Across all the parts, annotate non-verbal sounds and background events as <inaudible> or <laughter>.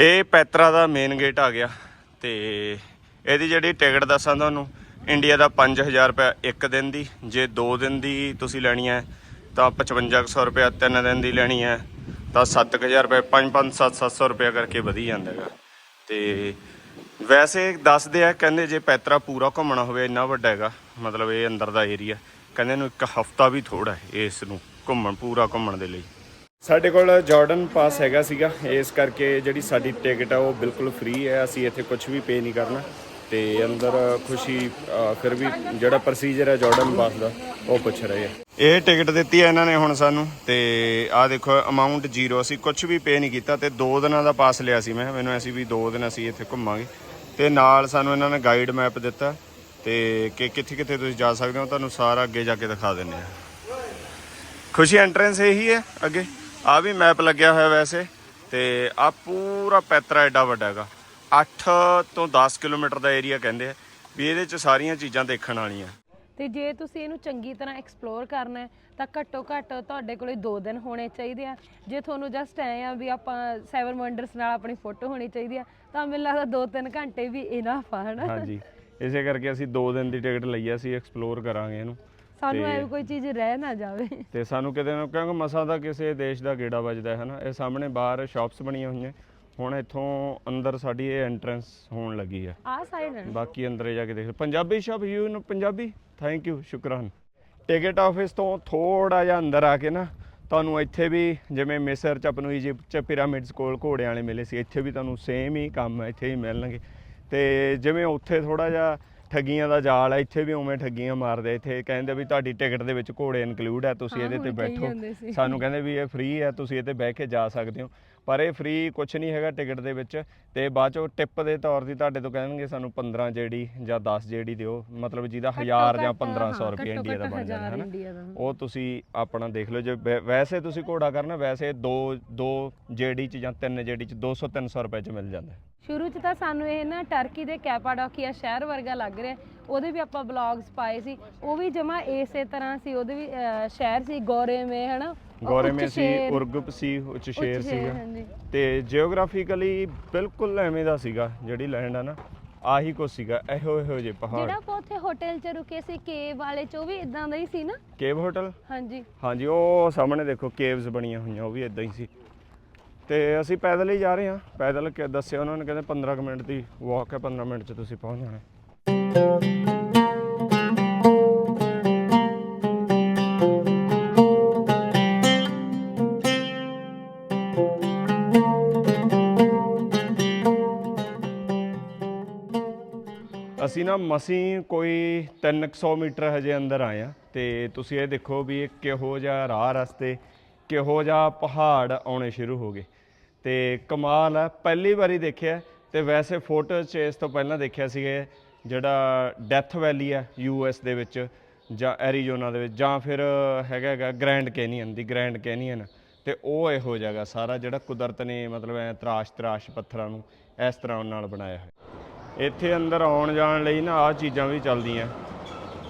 ਇਹ ਪੈਤਰਾ ਦਾ main gate ਆ ਗਿਆ ਤੇ ਇਹਦੀ ਜਿਹੜੀ ਟਿਕਟ ਦੱਸਾਂ ਤੁਹਾਨੂੰ ਇੰਡੀਆ ਦਾ 5000 ਰੁਪਏ ਇੱਕ ਦਿਨ ਦੀ, ਜੇ 2 ਦਿਨ ਦੀ ਤੁਸੀਂ ਲੈਣੀ ਹੈ, ਤਾਂ 5500 ਰੁਪਏ ਤਿੰਨ ਦਿਨ ਦੀ ਲੈਣੀ ਹੈ, ਤਾਂ 7000 ਰੁਪਏ 5 5 7 700 ਰੁਪਏ ਕਰਕੇ ਵਧੀ ਜਾਂਦਾ ਹੈਗਾ। ਤੇ ਵੈਸੇ ਦੱਸਦੇ ਆ, ਕਹਿੰਦੇ ਜੇ ਪੈਤਰਾ ਪੂਰਾ ਘੁੰਮਣਾ ਹੋਵੇ, ਇੰਨਾ ਵੱਡਾ ਹੈਗਾ, ਮਤਲਬ ਇਹ ਅੰਦਰ ਦਾ ਏਰੀਆ ਕਹਿੰਦੇ ਇਹਨੂੰ ਇੱਕ ਹਫਤਾ ਵੀ ਥੋੜਾ ਹੈ ਇਸ ਨੂੰ, ਘੁੰਮਣ, ਪੂਰਾ ਘੁੰਮਣ ਦੇ ਲਈ। ਸਾਡੇ ਕੋਲ ਜਾਰਡਨ ਪਾਸ ਹੈਗਾ ਸੀਗਾ। ਇਸ ਕਰਕੇ ਜਿਹੜੀ ਸਾਡੀ ਟਿਕਟ ਆ ਉਹ ਬਿਲਕੁਲ ਫ੍ਰੀ ਹੈ। ਅਸੀਂ ਇੱਥੇ ਕੁਝ ਵੀ ਪੇ ਨਹੀਂ ਕਰਨਾ। ਤੇ ਅੰਦਰ ਖੁਸ਼ੀ ਅ, ਫਿਰ ਵੀ ਜਿਹੜਾ ਪ੍ਰੋਸੀਜਰ ਹੈ ਜਾਰਡਨ ਪਾਸ ਦਾ ਉਹ ਪੁੱਛ ਰਹੇ ਆ। ਇਹ ਟਿਕਟ ਦਿੱਤੀ ਹੈ ਇਹਨਾਂ ਨੇ ਹੁਣ ਸਾਨੂੰ। ਤੇ ਆਹ ਦੇਖੋ ਅਮਾਉਂਟ ਜ਼ੀਰੋ ਅਸੀਂ ਕੁਝ ਵੀ ਪੇ ਨਹੀਂ ਕੀਤਾ। ਤੇ 2 ਦਿਨਾਂ ਦਾ ਪਾਸ ਲਿਆ ਸੀ ਮੈਂ। ਮੈਨੂੰ ਐਸੀ ਵੀ 2 ਦਿਨ ਅਸੀਂ ਇੱਥੇ ਘੁੰਮਾਂਗੇ। ਤੇ ਨਾਲ ਸਾਨੂੰ ਇਹਨਾਂ ਨੇ ਗਾਈਡ ਮੈਪ ਦਿੱਤਾ। ਤੇ ਕਿ ਕਿੱਥੇ ਕਿੱਥੇ ਤੁਸੀਂ ਜਾ ਸਕਦੇ ਹੋ ਤੁਹਾਨੂੰ ਸਾਰਾ ਅੱਗੇ ਜਾ ਕੇ ਦਿਖਾ ਦਿੰਦੇ ਆ। ਖੁਸ਼ੀ ਐਂਟਰੈਂਸ ਇਹੀ ਹੈ ਅੱਗੇ। ਆ ਵੀ ਮੈਪ ਲੱਗਿਆ ਹੋਇਆ ਵੈਸੇ ਤੇ ਆ ਪੂਰਾ ਪੈਤਰਾ ਐਡਾ ਵੱਡਾ ਹੈਗਾ। 8 ਤੋਂ 10 ਕਿਲੋਮੀਟਰ ਦਾ ਏਰੀਆ ਕਹਿੰਦੇ ਆ ਵੀ ਇਹਦੇ ਚ ਸਾਰੀਆਂ ਚੀਜ਼ਾਂ ਦੇਖਣ ਵਾਲੀਆਂ। ਤੇ ਜੇ ਤੁਸੀਂ ਇਹਨੂੰ ਚੰਗੀ ਤਰ੍ਹਾਂ ਐਕਸਪਲੋਰ ਕਰਨਾ ਹੈ ਤਾਂ ਘੱਟੋ ਘੱਟ ਤੁਹਾਡੇ ਕੋਲੇ 2 ਦਿਨ ਹੋਣੇ ਚਾਹੀਦੇ ਆ। ਜੇ ਤੁਹਾਨੂੰ ਜਸਟ ਐ ਆ ਵੀ ਆਪਾਂ ਸੈਵਨ ਵੰਡਰਸ ਨਾਲ ਆਪਣੀ ਫੋਟੋ ਹੋਣੀ ਚਾਹੀਦੀ ਆ ਤਾਂ ਮੈਨੂੰ ਲੱਗਦਾ 2-3 ਘੰਟੇ ਵੀ ਇਨਫ ਆ ਹਨਾ? ਹਾਂਜੀ। ਇਸੇ ਕਰਕੇ ਅਸੀਂ 2 ਦਿਨ ਦੀ ਟਿਕਟ ਲਈ ਆ ਅਸੀਂ ਐਕਸਪਲੋਰ ਕਰਾਂਗੇ ਇਹਨੂੰ। ਸਾਨੂੰ ਐ ਕੋਈ ਚੀਜ਼ ਰਹਿ ਨਾ ਜਾਵੇ। ਤੇ ਸਾਨੂੰ ਕਿਤੇ ਨਾ ਕਿਉਂਕਿ ਮਸਾ ਦਾ ਕਿਸੇ ਦੇਸ਼ ਦਾ ਗੇੜਾ ਵੱਜਦਾ ਹੈ ਨਾ ਇਹ ਸਾਹਮਣੇ ਬਾਹਰ ਸ਼ਾਪਸ ਬਣੀਆਂ ਹੋਈਆਂ ਹੁਣ ਇੱਥੋਂ ਅੰਦਰ ਸਾਡੀ ਇਹ ਐਂਟਰੈਂਸ ਹੋਣ ਲੱਗੀ ਹੈ। ਆਹ ਸਾਈਡ ਬਾਕੀ ਅੰਦਰੇ ਜਾ ਕੇ ਦੇਖ ਪੰਜਾਬੀ ਸ਼ਾਪ ਯੂ ਨੂੰ ਪੰਜਾਬੀ? ਥੈਂਕ ਯੂ ਸ਼ੁਕਰਾਨ। ਟਿਕਟ ਆਫਿਸ ਤੋਂ ਥੋੜਾ ਜਿਹਾ ਅੰਦਰ ਆ ਕੇ ਨਾ ਤੁਹਾਨੂੰ ਇੱਥੇ ਵੀ ਜਿਵੇਂ ਮਿਸਰ ਚ ਨੂੰ ਇਜਿਪਟ ਚ ਪਿਰਾਮਿਡਸ ਕੋਲ ਘੋੜਿਆਂ ਵਾਲੇ ਮਿਲੇ ਸੀ ਇੱਥੇ ਵੀ ਤੁਹਾਨੂੰ ਸੇਮ ਹੀ ਕੰਮ ਇੱਥੇ ਹੀ ਮਿਲਣਗੇ। ਤੇ ਜਿਵੇਂ ਉੱਥੇ ਥੋੜਾ ਜਿਹਾ ਠੱਗੀਆਂ ਦਾ ਜਾਲ ਹੈ ਇੱਥੇ ਵੀ ਉਵੇਂ ਠੱਗੀਆਂ ਮਾਰਦੇ ਇੱਥੇ ਕਹਿੰਦੇ ਵੀ ਤੁਹਾਡੀ ਟਿਕਟ ਦੇ ਵਿੱਚ ਘੋੜੇ ਇਨਕਲੂਡ ਹੈ ਤੁਸੀਂ ਇਹਦੇ ਤੇ ਬੈਠੋ। ਸਾਨੂੰ ਕਹਿੰਦੇ ਵੀ ਇਹ ਫ੍ਰੀ ਹੈ ਤੁਸੀਂ ਤੇ ਬਹਿ ਕੇ ਜਾ ਸਕਦੇ ਹੋ ਪਰ ਇਹ ਫ੍ਰੀ ਕੁਝ ਨਹੀਂ ਹੈਗਾ ਟਿਕਟ ਦੇ ਵਿੱਚ ਤੇ ਬਾਅਦ ਚੋਂ ਟਿਪ ਦੇ ਤੌਰ ਤੇ ਤੁਹਾਡੇ ਤੋਂ ਕਹਿਣਗੇ ਸਾਨੂੰ 15 ਜਿਹੜੀ ਜਾਂ 10 ਜਿਹੜੀ ਦਿਓ ਮਤਲਬ ਜਿਹਦਾ 1000 ਜਾਂ 1500 ਰੁਪਏ ਇੰਡੀਆ ਦਾ ਬਣ ਜਾਂਦਾ ਹੈ ਨਾ ਉਹ ਤੁਸੀਂ ਆਪਣਾ ਦੇਖ ਲਓ ਜੇ ਵੈਸੇ ਤੁਸੀਂ ਘੋੜਾ ਕਰਨਾ ਵੈਸੇ ਦੋ ਦੋ ਜੇਡੀ ਚ ਜਾਂ ਤਿੰਨ ਜੇਡੀ ਚ 200 300 ਰੁਪਏ ਚ ਮਿਲ ਜਾਂਦਾ ਹੈ। ਸ਼ੁਰੂ ਚ ਤਾਂ ਸਾਨੂੰ ਇਹ ਨਾ ਟਰਕੀ ਦੇ ਕੈਪਾਡੋਕੀਆ ਸ਼ਹਿਰ ਵਰਗਾ ਲੱਗ ਰਿਹਾ। ਉਹਦੇ ਵੀ ਆਪਾਂ ਬਲੌਗਸ ਪਾਏ ਸੀ। ਉਹ ਵੀ ਜਮਾ ਇਸੇ ਤਰ੍ਹਾਂ ਸੀ। ਉਹਦੇ ਵੀ ਅਹ, ਸ਼ਹਿਰ ਸੀ ਗੋਰੇ ਮੇ ਹਨਾ? ਉਹ ਗੋਰੇ ਉੱਚ ਮੇ ਸੀ ਉਰਗਪ ਸੀ ਉੱਚ ਉੱਚ ਸ਼ੇਰ ਸੀਗਾ। ਹਾਂਜੀ। ਤੇ ਜੀਓਗ੍ਰਾਫੀਕਲੀ ਬਿਲਕੁਲ ਐਵੇਂ ਦਾ ਸੀਗਾ ਜਿਹੜੀ ਲੈਂਡ ਆ ਨਾ ਆਹੀ ਕੁਛ ਸੀਗਾ। ਇਹੋ ਇਹੋ ਜਿਹੇ ਪਹਾੜ। ਜਿਹੜਾ ਆਪਾਂ ਉੱਥੇ ਹੋਟਲ ਚ ਰੁਕੇ ਸੀ ਕੇਵ ਵਾਲੇ ਚ ਉਹ ਵੀ ਇਦਾਂ ਦਾ ਹੀ ਸੀ ਨਾ? ਕੇਵ ਹੋਟਲ ਹਾਂਜੀ। ਹਾਂਜੀ ਉਹ ਸਾਹਮਣੇ ਦੇਖੋ ਕੇਵਸ ਬਣੀਆਂ ਹੋਈਆਂ ਉਹ ਵੀ ਇਦਾਂ ਹੀ ਸੀ। ਤੇ ਅਸੀਂ ਪੈਦਲ ਹੀ ਜਾ ਰਹੇ ਹਾਂ। ਪੈਦਲ ਕਿ ਦੱਸਿਆ ਉਹਨਾਂ ਨੇ, ਕਹਿੰਦੇ 15 ਕੁ ਮਿੰਟ ਦੀ ਵਾਕ ਹੈ 15 ਮਿੰਟ ਚ ਤੁਸੀਂ ਪਹੁੰਚ ਜਾਣਾ। ਅਸੀਂ ਨਾ ਮਸੀਂ ਕੋਈ 300 ਮੀਟਰ ਹਜੇ ਅੰਦਰ ਆਏ ਆ ਤੇ ਤੁਸੀਂ ਇਹ ਦੇਖੋ ਵੀ ਇਹ ਕਿਹੋ ਜਿਹਾ ਰਾਹ ਰਸਤੇ, ਕਿਹੋ ਜਿਹਾ ਪਹਾੜ ਆਉਣੇ ਸ਼ੁਰੂ ਹੋ ਗਏ। ਤੇ ਕਮਾਲ ਹੈ ਪਹਿਲੀ ਵਾਰੀ ਦੇਖਿਆ ਤੇ ਵੈਸੇ ਫੋਟੋ 'ਚ ਇਸ ਤੋਂ ਪਹਿਲਾਂ ਦੇਖਿਆ ਸੀਗਾ ਜਿਹੜਾ ਡੈਥ ਵੈਲੀ ਹੈ ਯੂ ਯੂਐਸ ਦੇ ਵਿੱਚ ਜਾਂ ਐਰੀਜ਼ੋਨਾ ਦੇ ਵਿੱਚ ਜਾਂ ਫਿਰ ਹੈਗਾ ਹੈਗਾ ਗ੍ਰੈਂਡ ਕੈਨੀਅਨ ਦੀ ਗ੍ਰੈਂਡ ਕੈਨੀਅਨ ਤੇ ਉਹ ਇਹੋ ਜਗ੍ਹਾ ਸਾਰਾ ਜਿਹੜਾ ਕੁਦਰਤ ਨੇ ਮਤਲਬ ਐ ਤਰਾਸ਼ ਤਰਾਸ਼ ਪੱਥਰਾਂ ਨੂੰ ਇਸ ਤਰ੍ਹਾਂ ਨਾਲ ਬਣਾਇਆ ਹੈ ਇੱਥੇ ਅੰਦਰ ਆਉਣ ਜਾਣ ਲਈ ਨਾ ਆ ਚੀਜ਼ਾਂ ਵੀ ਚੱਲਦੀਆਂ।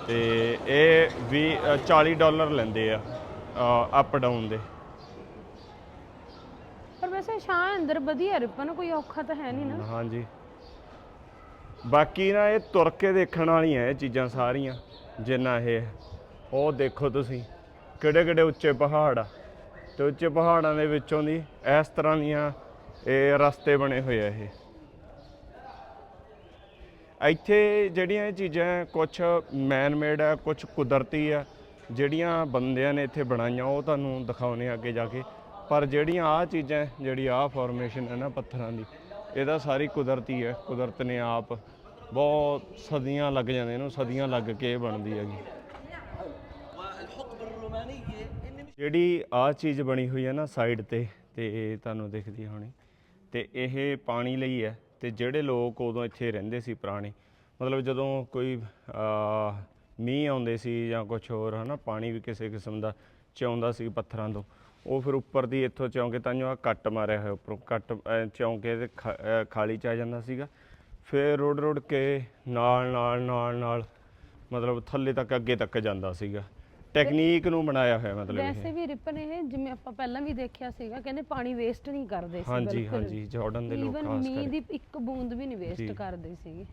ਤੇ ਇਹ ਵੀ ਅ, 40 ਡਾਲਰ ਲੈਂਦੇ ਆ ਅਪ ਡਾਊਨ ਦੇ। ਵੈਸੇ ਸ਼ਾਂ ਅੰਦਰ ਵਧੀਆ ਰਿਪਨ ਕੋਈ ਔਖਾ ਤਾਂ ਹੈ ਨਹੀਂ ਨਾ। ਹਾਂਜੀ। ਬਾਕੀ ਨਾ ਇਹ ਤੁਰ ਕੇ ਦੇਖਣ ਵਾਲੀਆਂ ਇਹ ਚੀਜ਼ਾਂ ਸਾਰੀਆਂ, ਜਿੰਨਾ ਇਹ ਉਹ ਦੇਖੋ ਤੁਸੀਂ, ਕਿਹੜੇ ਕਿਹੜੇ ਉੱਚੇ ਪਹਾੜ ਆ। ਤੇ ਉੱਚੇ ਪਹਾੜਾਂ ਦੇ ਵਿੱਚੋਂ ਦੀ ਇਸ ਤਰ੍ਹਾਂ ਦੀਆਂ ਇਹ ਰਸਤੇ ਬਣੇ ਹੋਏ ਆ ਇਹ। ਇੱਥੇ ਜਿਹੜੀਆਂ ਇਹ ਚੀਜ਼ਾਂ ਕੁਛ ਮੈਨ ਮੇਡ ਆ ਕੁਝ ਕੁਦਰਤੀ ਆ, ਜਿਹੜੀਆਂ ਬੰਦਿਆਂ ਨੇ ਇੱਥੇ ਬਣਾਈਆਂ, ਉਹ ਤੁਹਾਨੂੰ ਦਿਖਾਉਣੇ ਆ ਅੱਗੇ ਜਾ ਕੇ। ਪਰ ਜਿਹੜੀਆਂ ਆ ਚੀਜ਼ਾਂ, ਜਿਹੜੀ ਆ ਫਾਰਮੇਸ਼ਨ ਹੈ ਨਾ ਪੱਥਰਾਂ ਦੀ, ਇਹਦਾ ਸਾਰੀ ਕੁਦਰਤੀ ਹੈ, ਕੁਦਰਤ ਨੇ ਆਪ ਬਹੁਤ ਸਦੀਆਂ ਲੱਗ ਜਾਂਦੇ ਇਹਨੂੰ ਸਦੀਆਂ ਲੱਗ ਕੇ ਬਣਦੀ ਹੈਗੀ। ਜਿਹੜੀ ਆ ਚੀਜ਼ ਬਣੀ ਹੋਈ ਹੈ ਨਾ ਸਾਈਡ ਤੇ ਤੇ ਇਹ ਤੁਹਾਨੂੰ ਦਿਖਦੀ ਹੋਣੀ, ਤੇ ਇਹ ਪਾਣੀ ਲਈ ਹੈ, ਤੇ ਜਿਹੜੇ ਲੋਕ ਉਦੋਂ ਇੱਥੇ ਰਹਿੰਦੇ ਸੀ ਪੁਰਾਣੇ, ਮਤਲਬ ਜਦੋਂ ਕੋਈ ਮੀਂਹ ਆਉਂਦੇ ਸੀ ਜਾਂ ਕੁਝ ਹੋਰ ਹਨਾ, ਪਾਣੀ ਵੀ ਕਿਸੇ ਕਿਸਮ ਦਾ ਚੌਂਦਾ ਸੀ ਪੱਥਰਾਂ ਤੋਂ ਉਹ ਫਿਰ ਉੱਪਰ ਦੀ ਇੱਥੋਂ ਚੌਂਕੇ ਤਾਂਯੋ ਆ ਕੱਟ ਮਾਰਿਆ ਹੋਇਆ ਉੱਪਰੋਂ ਕੱਟ ਅਹ, ਚੌਂਕੇ ਦੇ ਖ- ਅਹ, ਖਾਲੀ ਚ ਆ ਜਾਂਦਾ ਸੀਗਾ। ਫਿਰ ਰੋਡ ਰੋਡ ਕੇ ਨਾਲ ਨਾਲ ਨਾਲ ਨਾਲ ਮਤਲਬ ਥੱਲੇ ਤੱਕ ਅੱਗੇ ਤੱਕ ਜਾਂਦਾ ਸੀਗਾ। ਟੈਕਨੀਕ ਨੂੰ ਬਣਾਇਆ ਹੋਇਆ ਮਤਲਬ ਇਹ। ਵੈਸੇ ਵੀ ਰਿਪਨ ਇਹ ਜਿਵੇਂ ਆਪਾਂ ਪਹਿਲਾਂ ਵੀ ਦੇਖਿਆ ਸੀਗਾ ਕਹਿੰਦੇ ਪਾਣੀ ਵੇਸਟ ਨਹੀਂ ਕਰਦੇ ਸੀ ਹਾਂਜੀ ਹਾਂਜੀ ਜਾਰਡਨ ਦੇ ਲੋਕ ਈਵਨ ਖਾਸ ਮੀਂਹ ਦੀ ਇੱਕ ਬੂੰਦ ਵੀ ਨਹੀਂ ਵੇਸਟ ਜੀ। ਕਰਦੇ ਸੀਗੇ।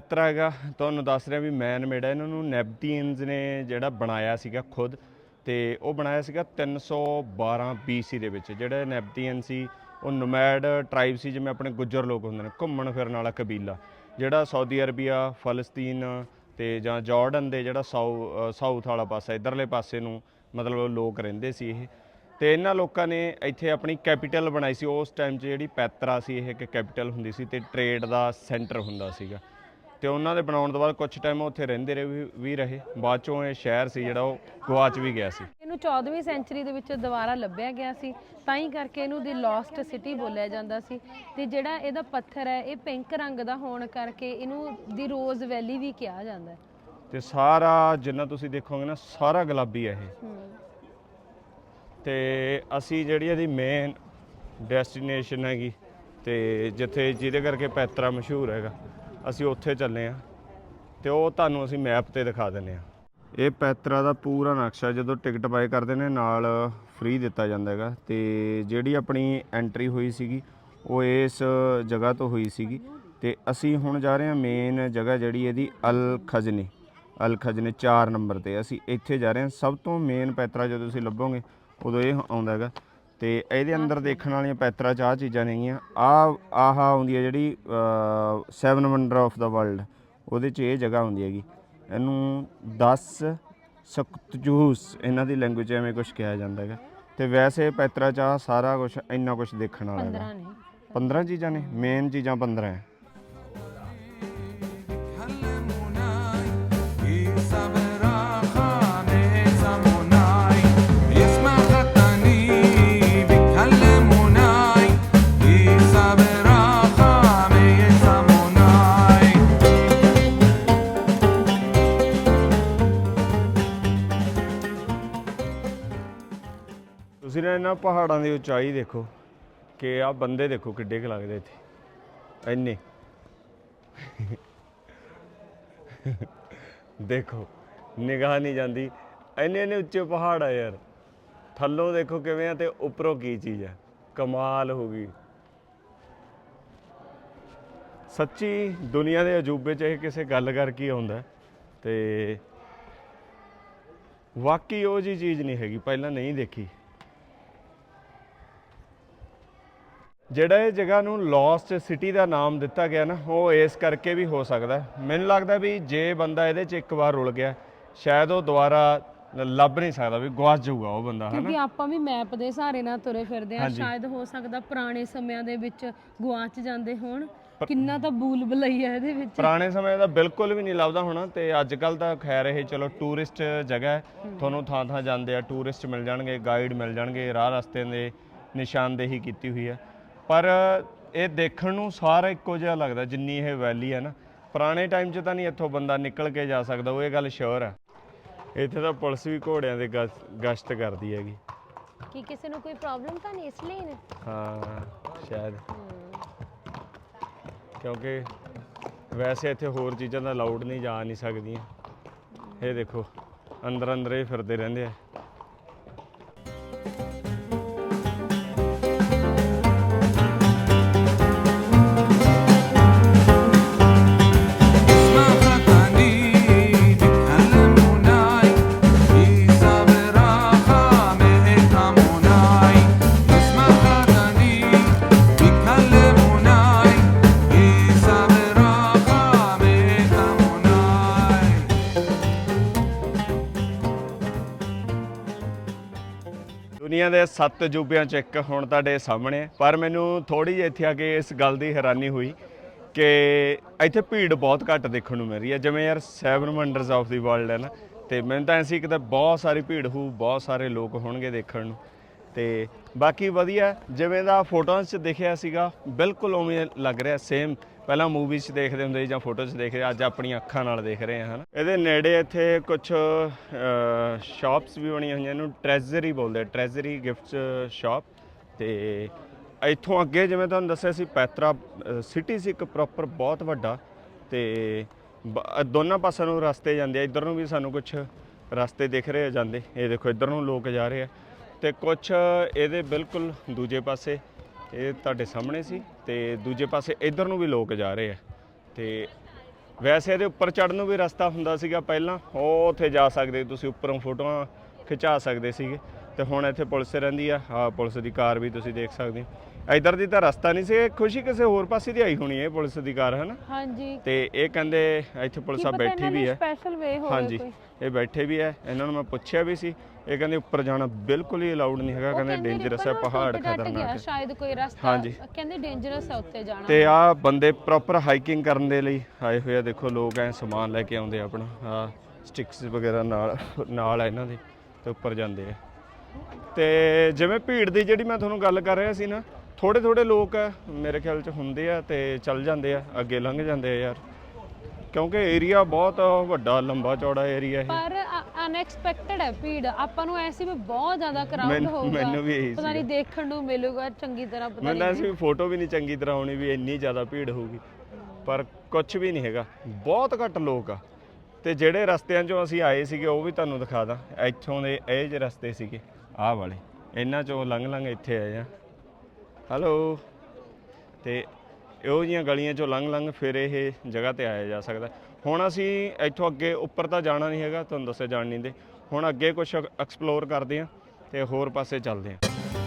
ਪੈਤਰਾ ਹੈਗਾ। ਤੁਹਾਨੂੰ ਦੱਸ ਰਿਹਾ ਵੀ ਮੈਨ ਮੇਡ ਹੈ ਇਹਨਾਂ ਨੂੰ ਨੈਪਟੀਨਸ ਨੇ ਜਿਹੜਾ ਬਣਾਇਆ ਸੀਗਾ ਖੁਦ ਤੇ ਉਹ ਬਣਾਇਆ ਸੀਗਾ 312 BC ਦੇ ਵਿੱਚ। ਜਿਹੜੇ ਨੈਪਟੀਨ ਸੀ, ਉਹ ਨੋਮੈਡ ਟ੍ਰਾਈਬ ਸੀ ਜਿਵੇਂ ਆਪਣੇ ਗੁੱਜਰ ਲੋਕ ਹੁੰਦੇ ਨੇ, ਘੁੰਮਣ ਫਿਰਨ ਵਾਲਾ ਕਬੀਲਾ। ਜਿਹੜਾ ਸਾਊਦੀ ਅਰਬੀਆ ਫਲਸਤੀਨ ਤੇ ਜਾਂ ਜਾਰਡਨ ਦੇ ਜਿਹੜਾ ਸਾਊ ਸਾਊਥ ਵਾਲਾ ਪਾਸਾ, ਇਧਰਲੇ ਪਾਸੇ ਨੂੰ ਮਤਲਬ ਲੋਕ ਰਹਿੰਦੇ ਸੀ ਇਹ। ਤੇ ਇਹਨਾਂ ਲੋਕਾਂ ਨੇ ਇੱਥੇ ਆਪਣੀ ਕੈਪੀਟਲ ਬਣਾਈ ਸੀ। ਉਸ ਟਾਈਮ 'ਚ ਜਿਹੜੀ ਪੈਤਰਾ ਸੀ, ਇਹ ਇੱਕ ਕੈਪੀਟਲ ਹੁੰਦੀ ਸੀ ਤੇ ਟ੍ਰੇਡ ਦਾ ਸੈਂਟਰ ਹੁੰਦਾ ਸੀਗਾ। ਤੇ ਉਹਨਾਂ ਦੇ ਬਣਾਉਣ ਤੋਂ ਬਾਅਦ ਕੁਝ ਟਾਈਮ ਉੱਥੇ ਰਹਿੰਦੇ ਰਹੇ ਵੀ- ਵੀ ਰਹੇ। ਬਾਅਦ ਚੋਂ ਇਹ ਸ਼ਹਿਰ ਸੀ ਜਿਹੜਾ ਉਹ ਗਵਾਚ ਵੀ ਗਿਆ ਸੀ। ਇਹਨੂੰ 14ਵੀਂ ਸੈਂਚਰੀ ਦੇ ਵਿੱਚ ਦੁਬਾਰਾ ਲੱਭਿਆ ਗਿਆ ਸੀ। ਤਾਂ ਹੀ ਕਰਕੇ ਇਹਨੂੰ ਦੀ ਲੋਸਟ ਸਿਟੀ ਬੋਲਿਆ ਜਾਂਦਾ ਸੀ। ਤੇ ਜਿਹੜਾ ਇਹਦਾ ਪੱਥਰ ਹੈ ਇਹ ਪਿੰਕ ਰੰਗ ਦਾ ਹੋਣ ਕਰਕੇ ਇਹਨੂੰ ਦੀ ਰੋਜ਼ ਵੈਲੀ ਵੀ ਕਿਹਾ ਜਾਂਦਾ ਹੈ। ਤੇ ਸਾਰਾ ਜਿੰਨਾ ਤੁਸੀਂ ਦੇਖੋਗੇ ਨਾ ਸਾਰਾ ਗੁਲਾਬੀ ਹੈ ਇਹ। ਤੇ ਅਸੀਂ ਜਿਹੜੀ ਇਹਦੀ ਮੇਨ ਡੈਸਟੀਨੇਸ਼ਨ ਹੈਗੀ ਤੇ ਜਿੱਥੇ ਜਿਹਦੇ ਕਰਕੇ ਪੈਤਰਾ ਮਸ਼ਹੂਰ ਹੈਗਾ ਅਸੀਂ ਉੱਥੇ ਚੱਲੇ ਆ ਤੇ ਉਹ ਤੁਹਾਨੂੰ ਅਸੀਂ ਮੈਪ ਤੇ ਦਿਖਾ ਦਿੰਨੇ ਆ ਇਹ ਪੈਤਰਾ ਦਾ ਪੂਰਾ ਨਕਸ਼ਾ ਜਦੋਂ ਟਿਕਟ ਬਾਏ ਕਰਦੇ ਨੇ, ਨਾਲ ਫ੍ਰੀ ਦਿੱਤਾ ਜਾਂਦਾ ਹੈਗਾ ਤੇ ਜਿਹੜੀ ਆਪਣੀ ਐਂਟਰੀ ਹੋਈ ਸੀਗੀ, ਉਹ ਇਸ ਜਗ੍ਹਾ ਤੋਂ ਹੋਈ ਸੀਗੀ ਤੇ ਅਸੀਂ ਹੁਣ ਜਾ ਰਹੇ ਹਾਂ ਮੇਨ ਜਗ੍ਹਾ ਜਿਹੜੀ ਇਹਦੀ ਅਲ ਖਜਨੀ ਅਲ ਖਜਨੇ 4 ਨੰਬਰ ਤੇ। ਅਸੀਂ ਇੱਥੇ ਜਾ ਰਹੇ ਹਾਂ, ਸਭ ਤੋਂ ਮੇਨ ਪੈਤਰਾ ਜਦੋਂ ਤੁਸੀਂ ਲੱਭੋਗੇ, ਉਦੋਂ ਇਹ ਆਉਂਦਾ ਹੈਗਾ। ਤੇ ਇਹਦੇ ਅੰਦਰ ਦੇਖਣ ਵਾਲੀਆਂ ਪੈਤਰਾ ਚ ਆਹ ਚੀਜ਼ਾਂ ਨੇਗੀਆਂ ਆ ਆਹ ਆਉਂਦੀ ਹੈ ਜਿਹੜੀ 7 ਵੰਡਰ ਆਫ ਦਾ ਵਰਲਡ ਉਹਦੇ ਚ ਇਹ ਜਗ੍ਹਾ ਹੁੰਦੀ ਹੈਗੀ। ਇਹਨੂੰ 10 ਸਕਤਜੂਸ ਇਹਨਾਂ ਦੀ ਲੈਂਗੁਏਜ ਐਵੇਂ ਕੁਝ ਕਿਹਾ ਜਾਂਦਾ ਹੈਗਾ। ਤੇ ਵੈਸੇ ਪੈਤਰਾ ਚ ਆਹ ਸਾਰਾ ਕੁਝ ਇੰਨਾ ਕੁਝ ਦੇਖਣ ਵਾਲਾ ਹੈਗਾ। 15 ਨੇ। 15 ਚੀਜ਼ਾਂ ਨੇ। ਮੇਨ ਚੀਜ਼ਾਂ 15 ਹੈ ਨਾ ਪਹਾੜਾਂ ਦੀ ਉਚਾਈ ਦੇਖੋ ਕਿ ਆ ਬੰਦੇ ਦੇਖੋ ਕਿੱਡੇ ਕੁ ਲੱਗਦੇ ਇੱਥੇ। ਇੰਨੇ। ਦੇਖੋ, ਨਿਗਾਹ ਨਹੀਂ ਜਾਂਦੀ। ਇੰਨੇ ਇੰਨੇ ਉੱਚੇ ਪਹਾੜ ਆ ਯਾਰ। ਥੱਲੋਂ ਦੇਖੋ ਕਿਵੇਂ ਆ ਤੇ ਉੱਪਰੋਂ ਕੀ ਚੀਜ਼ ਆ। ਕਮਾਲ ਹੋ ਗਈ। ਸੱਚੀ ਦੁਨੀਆ ਦੇ ਅਜੂਬੇ 'ਚ ਇਹ ਕਿਸੇ ਗੱਲ ਕਰਕੇ ਆਉਂਦਾ ਤੇ ਵਾਕਈ ਉਹ ਜੀ ਚੀਜ਼ ਨਹੀਂ ਹੈਗੀ, ਪਹਿਲਾਂ ਨਹੀਂ ਦੇਖੀ। ਜਿਹੜਾ ਇਹ ਜਗ੍ਹਾ ਨੂੰ ਲੌਸਟ ਸਿਟੀ ਦਾ ਨਾਮ ਦਿੱਤਾ ਗਿਆ ਨਾ ਉਹ ਇਸ ਕਰਕੇ ਵੀ ਹੋ ਸਕਦਾ। ਮੈਨੂੰ ਲੱਗਦਾ ਵੀ ਜੇ ਬੰਦਾ ਇਹਦੇ 'ਚ ਇੱਕ ਵਾਰ ਰੁਲ ਗਿਆ ਸ਼ਾਇਦ ਉਹ ਦੁਬਾਰਾ ਲੱਭ ਨਹੀਂ ਸਕਦਾ ਵੀ ਗਵਾਚ ਜਾਊਗਾ ਉਹ ਬੰਦਾ ਕਿਉਂਕਿ ਹਨਾ ਆਪਾਂ ਵੀ ਮੈਪ ਦੇ ਸਹਾਰੇ ਨਾਲ ਤੁਰੇ ਫਿਰਦੇ ਆ। ਸ਼ਾਇਦ ਹੋ ਸਕਦਾ ਪੁਰਾਣੇ ਸਮਿਆਂ ਦੇ ਵਿੱਚ ਗਵਾਚ ਜਾਂਦੇ ਹੋਣ। ਕਿੰਨਾ ਤਾਂ ਬੂਲ ਬਲਈ ਆ ਇਹਦੇ ਵਿੱਚ। ਪੁਰਾਣੇ ਸਮੇਂ ਦਾ ਬਿਲਕੁਲ ਵੀ ਨਹੀਂ ਲੱਭਦਾ ਹੋਣਾ ਤੇ ਅੱਜ ਕੱਲ ਤਾਂ ਖੈਰ ਇਹ ਚਲੋ ਟੂਰਿਸਟ ਜਗ੍ਹਾ ਹੈ ਤੁਹਾਨੂੰ ਥਾਂ ਥਾਂ ਜਾਂਦੇ ਆ ਟੂਰਿਸਟ ਮਿਲ ਜਾਣਗੇ ਗਾਈਡ ਮਿਲ ਜਾਣਗੇ ਰਾਹ ਰਸਤੇ ਦੇ ਨਿਸ਼ਾਨਦੇਹੀ ਕੀਤੀ ਹੋਈ ਹੈ। ਪਰ ਇਹ ਦੇਖਣ ਨੂੰ ਸਾਰਾ ਇੱਕੋ ਜਿਹਾ ਲੱਗਦਾ ਜਿੰਨੀ ਇਹ ਵੈਲੀ ਹੈ ਨਾ। ਪੁਰਾਣੇ ਟਾਈਮ 'ਚ ਤਾਂ ਨਹੀਂ ਇੱਥੋਂ ਬੰਦਾ ਨਿਕਲ ਕੇ ਜਾ ਸਕਦਾ ਉਹ ਇਹ ਗੱਲ ਸ਼ੋਰ ਹੈ ਇੱਥੇ ਤਾਂ ਪੁਲਿਸ ਵੀ ਘੋੜਿਆਂ ਦੇ ਗਸ- ਗਸ਼ਤ ਕਰਦੀ ਹੈਗੀ। ਕਿ ਕਿਸੇ ਨੂੰ ਕੋਈ ਪ੍ਰੋਬਲਮ ਤਾਂ ਨਹੀਂ ਇਸ ਲਈ ਨੇ? ਹਾਂ ਸ਼ਾਇਦ। ਕਿਉਂਕਿ ਵੈਸੇ ਇੱਥੇ ਹੋਰ ਚੀਜ਼ਾਂ ਦਾ ਅਲਾਉਡ ਨਹੀਂ ਜਾ ਨਹੀਂ ਸਕਦੀਆਂ। ਇਹ ਦੇਖੋ ਅੰਦਰ ਅੰਦਰ ਹੀ ਫਿਰਦੇ ਰਹਿੰਦੇ ਆ। ਦੁਨੀਆ ਦੇ ਸੱਤ ਅਜੂਬਿਆਂ ਚ ਇੱਕ ਹੁਣ ਤੁਹਾਡੇ ਸਾਹਮਣੇ ਹੈ। ਪਰ ਮੈਨੂੰ ਥੋੜੀ ਜਿਹੀ ਇੱਥੇ ਆ ਕੇ ਇਸ ਗੱਲ ਦੀ ਹੈਰਾਨੀ ਹੋਈ ਕਿ ਇੱਥੇ ਭੀੜ ਬਹੁਤ ਘੱਟ ਦੇਖਣ ਨੂੰ ਮਿਲ ਰਹੀ ਹੈ ਜਿਵੇਂ ਯਾਰ seven wonders of the world ਹੈ ਨਾ, ਤੇ ਮੈਨੂੰ ਤਾਂ ਐਸੀ ਕਿਤੇ ਬਹੁਤ ਸਾਰੀ ਭੀੜ ਹੋਊ, ਬਹੁਤ ਸਾਰੇ ਲੋਕ ਹੋਣਗੇ ਦੇਖਣ ਨੂੰ ਤੇ ਬਾਕੀ ਵਧੀਆ, ਜਿਵੇਂ ਦਾ ਫੋਟੋਆਂ 'ਚ ਦਿਖਿਆ ਸੀਗਾ, ਬਿਲਕੁਲ ਉਵੇਂ ਲੱਗ ਰਿਹਾ ਸੇਮ ਪਹਿਲਾਂ ਮੂਵੀਜ਼ 'ਚ ਦੇਖਦੇ ਹੁੰਦੇ ਸੀ ਜਾਂ ਫੋਟੋ 'ਚ ਦੇਖਦੇ ਅੱਜ ਆਪਣੀਆਂ ਅੱਖਾਂ ਨਾਲ ਦੇਖ ਰਹੇ ਹਾਂ, ਹਨਾ? ਇਹਦੇ ਨੇੜੇ ਇੱਥੇ ਕੁਝ ਸ਼ਾਪਸ ਵੀ ਬਣੀਆਂ ਹੋਈਆਂ ਇਹਨੂੰ ਟ੍ਰੈਜ਼ਰੀ ਬੋਲਦੇ ਟ੍ਰੈਜ਼ਰੀ ਗਿਫਟ ਸ਼ਾਪ ਤੇ ਇੱਥੋਂ ਅੱਗੇ ਜਿਵੇਂ ਤੁਹਾਨੂੰ ਦੱਸਿਆ ਸੀ, ਪੈਤਰਾ ਸਿਟੀ ਸੀ ਇੱਕ ਪ੍ਰੋਪਰ ਬਹੁਤ ਵੱਡਾ ਤੇ ਬ- ਦੋਨਾਂ ਪਾਸਿਆਂ ਨੂੰ ਰਸਤੇ ਜਾਂਦੇ ਆ, ਇੱਧਰ ਨੂੰ ਵੀ ਸਾਨੂੰ ਕੁਝ ਰਸਤੇ ਦਿਖ ਰਹੇ ਆ ਜਾਂਦੇ, ਇਹ ਦੇਖੋ ਇੱਧਰ ਨੂੰ ਲੋਕ ਜਾ ਰਹੇ ਆ ਤੇ ਕੁਝ ਇਹਦੇ ਬਿਲਕੁਲ ਦੂਜੇ ਪਾਸੇ ਇਹ ਤੁਹਾਡੇ ਸਾਹਮਣੇ ਸੀ ਤੇ ਦੂਜੇ ਪਾਸੇ ਇੱਧਰ ਨੂੰ ਵੀ ਲੋਕ ਜਾ ਰਹੇ ਆ। ਤੇ ਵੈਸੇ ਇਹਦੇ ਉੱਪਰ ਚੜਨ ਨੂੰ ਵੀ ਰਸਤਾ ਹੁੰਦਾ ਸੀਗਾ ਪਹਿਲਾਂ ਉਹ ਉੱਥੇ ਜਾ ਸਕਦੇ ਤੁਸੀਂ ਉੱਪਰੋਂ ਫੋਟੋਆਂ ਖਿਚਾ ਸਕਦੇ ਸੀਗੇ। ਤੇ ਹੁਣ ਇੱਥੇ ਪੁਲਿਸ ਰਹਿੰਦੀ ਆ ਆ ਪੁਲਿਸ ਦੀ ਕਾਰ ਵੀ ਤੁਸੀਂ ਦੇਖ ਸਕਦੇ ਹੋ। ਇੱਧਰ ਦੀ ਤਾਂ ਰਸਤਾ ਨਹੀਂ ਸੀ ਇਹ ਖੁਸ਼ੀ ਕਿਸੇ ਹੋਰ ਪਾਸੇ ਦੀ ਆਈ ਹੋਣੀ ਹੈ ਇਹ ਪੁਲਿਸ ਦੀ ਕਾਰ ਹੈ ਨਾ? ਹਾਂਜੀ। ਤੇ ਇਹ ਕਹਿੰਦੇ ਇੱਥੇ ਪੁਲਿਸ ਆ ਬੈਠੀ ਵੀ ਹੈ। ਸਪੈਸ਼ਲ ਵੇ ਹੋਵੇ ਹਾਂਜੀ ਇਹ ਬੈਠੇ ਵੀ ਹੈ। ਇਹਨਾਂ ਨੂੰ ਮੈਂ ਪੁੱਛਿਆ ਵੀ ਸੀ ਇਹ ਕਹਿੰਦੇ ਉੱਪਰ ਜਾਣਾ ਬਿਲਕੁਲ ਹੀ ਅਲਾਉਡ ਨਹੀਂ ਹੈਗਾ ਕਹਿੰਦੇ ਡੇਂਜਰਸ ਹੈ ਪਹਾੜ ਖਤਰਨਾਕ ਹੈ। ਸ਼ਾਇਦ ਕੋਈ ਰਸਤਾ ਹਾਂਜੀ। ਕਹਿੰਦੇ ਡੇਂਜਰਸ ਹੈ ਉੱਤੇ ਜਾਣਾ। ਤੇ ਆ ਬੰਦੇ ਪ੍ਰੋਪਰ ਹਾਈਕਿੰਗ ਕਰਨ ਦੇ ਲਈ ਆਏ ਹੋਏ ਆ ਦੇਖੋ ਲੋਕ ਐ ਸਮਾਨ ਲੈ ਕੇ ਆਉਂਦੇ ਆ ਆਪਣਾ ਆ ਸਟਿਕਸ ਵਗੈਰਾ ਨਾਲ ਨਾਲ ਆ ਇਹਨਾਂ ਦੇ ਤੇ ਉੱਪਰ ਜਾਂਦੇ ਆ। ਤੇ ਜਿਵੇਂ ਭੀੜ ਦੀ ਜਿਹੜੀ ਮੈਂ ਤੁਹਾਨੂੰ ਗੱਲ ਕਰ ਰਿਹਾ ਸੀ ਨਾ ਥੋੜੇ ਥੋੜੇ ਲੋਕ ਆ, ਮੇਰੇ ਖਿਆਲ ਚ ਹੁੰਦੇ ਆ ਤੇ ਚੱਲ ਜਾਂਦੇ ਆ ਅੱਗੇ ਲੰਘ ਜਾਂਦੇ ਆ ਯਾਰ। ਕਿਉਂਕਿ ਏਰੀਆ ਬਹੁਤ ਵੱਡਾ ਲੰਬਾ ਚੌੜਾ ਏਰੀਆ ਇਹ। ਪਰ ਅਨਐਕਸਪੈਕਟਡ ਹੈ ਭੀੜ। ਆਪਾਂ ਨੂੰ ਐਸੀ ਵੀ ਬਹੁਤ ਜ਼ਿਆਦਾ ਕਰਾਊਡ ਮੈਨੂੰ- ਹੋਊਗਾ। ਮੈਨੂੰ ਵੀ ਇਹੀ ਪਤਾ ਨਹੀਂ ਦੇਖਣ ਨੂੰ ਮਿਲੂਗਾ ਚੰਗੀ ਤਰ੍ਹਾਂ ਪਤਾ ਮੈਂ ਨਹੀਂ ਤਾਂ ਸੀ ਫੋਟੋ ਵੀ ਨਹੀਂ ਚੰਗੀ ਤਰ੍ਹਾਂ ਆਉਣੀ ਵੀ ਇੰਨੀ ਜ਼ਿਆਦਾ ਭੀੜ ਹੋਊਗੀ। ਪਰ ਕੁਝ ਵੀ ਨਹੀਂ ਹੈਗਾ। ਬਹੁਤ ਘੱਟ ਲੋਕ ਆ। ਤੇ ਜਿਹੜੇ ਰਸਤਿਆਂ 'ਚੋਂ ਅਸੀਂ ਆਏ ਸੀਗੇ ਉਹ ਵੀ ਤੁਹਾਨੂੰ ਦਿਖਾ ਦਾਂ। ਇੱਥੋਂ ਦੇ ਇਹ ਜਿਹੇ ਰਸਤੇ ਸੀਗੇ। ਆਹ ਵਾਲੇ। ਇਹਨਾਂ 'ਚੋਂ ਲੰਘ ਲੰਘ ਇੱਥੇ ਆਏ ਆ। ਹੈਲੋ ਤੇ ਇਹੋ ਜੀਆਂ ਗਲੀਆਂ 'ਚੋਂ ਲੰਘ ਲੰਘ ਫਿਰ ਇਹ ਜਗ੍ਹਾ ਤੇ ਆਇਆ ਜਾ ਸਕਦਾ। ਹੁਣ ਅਸੀਂ ਇੱਥੋਂ ਅੱਗੇ ਉੱਪਰ ਤਾਂ ਜਾਣਾ ਨਹੀਂ ਹੈਗਾ, ਤੁਹਾਨੂੰ ਦੱਸਿਆ ਜਾਣ ਨਹੀਂ ਦੇ ਹੁਣ ਅੱਗੇ ਕੁਝ ਐਕਸਪਲੋਰ ਕਰਦੇ ਆ ਤੇ ਹੋਰ ਪਾਸੇ ਚੱਲਦੇ ਆ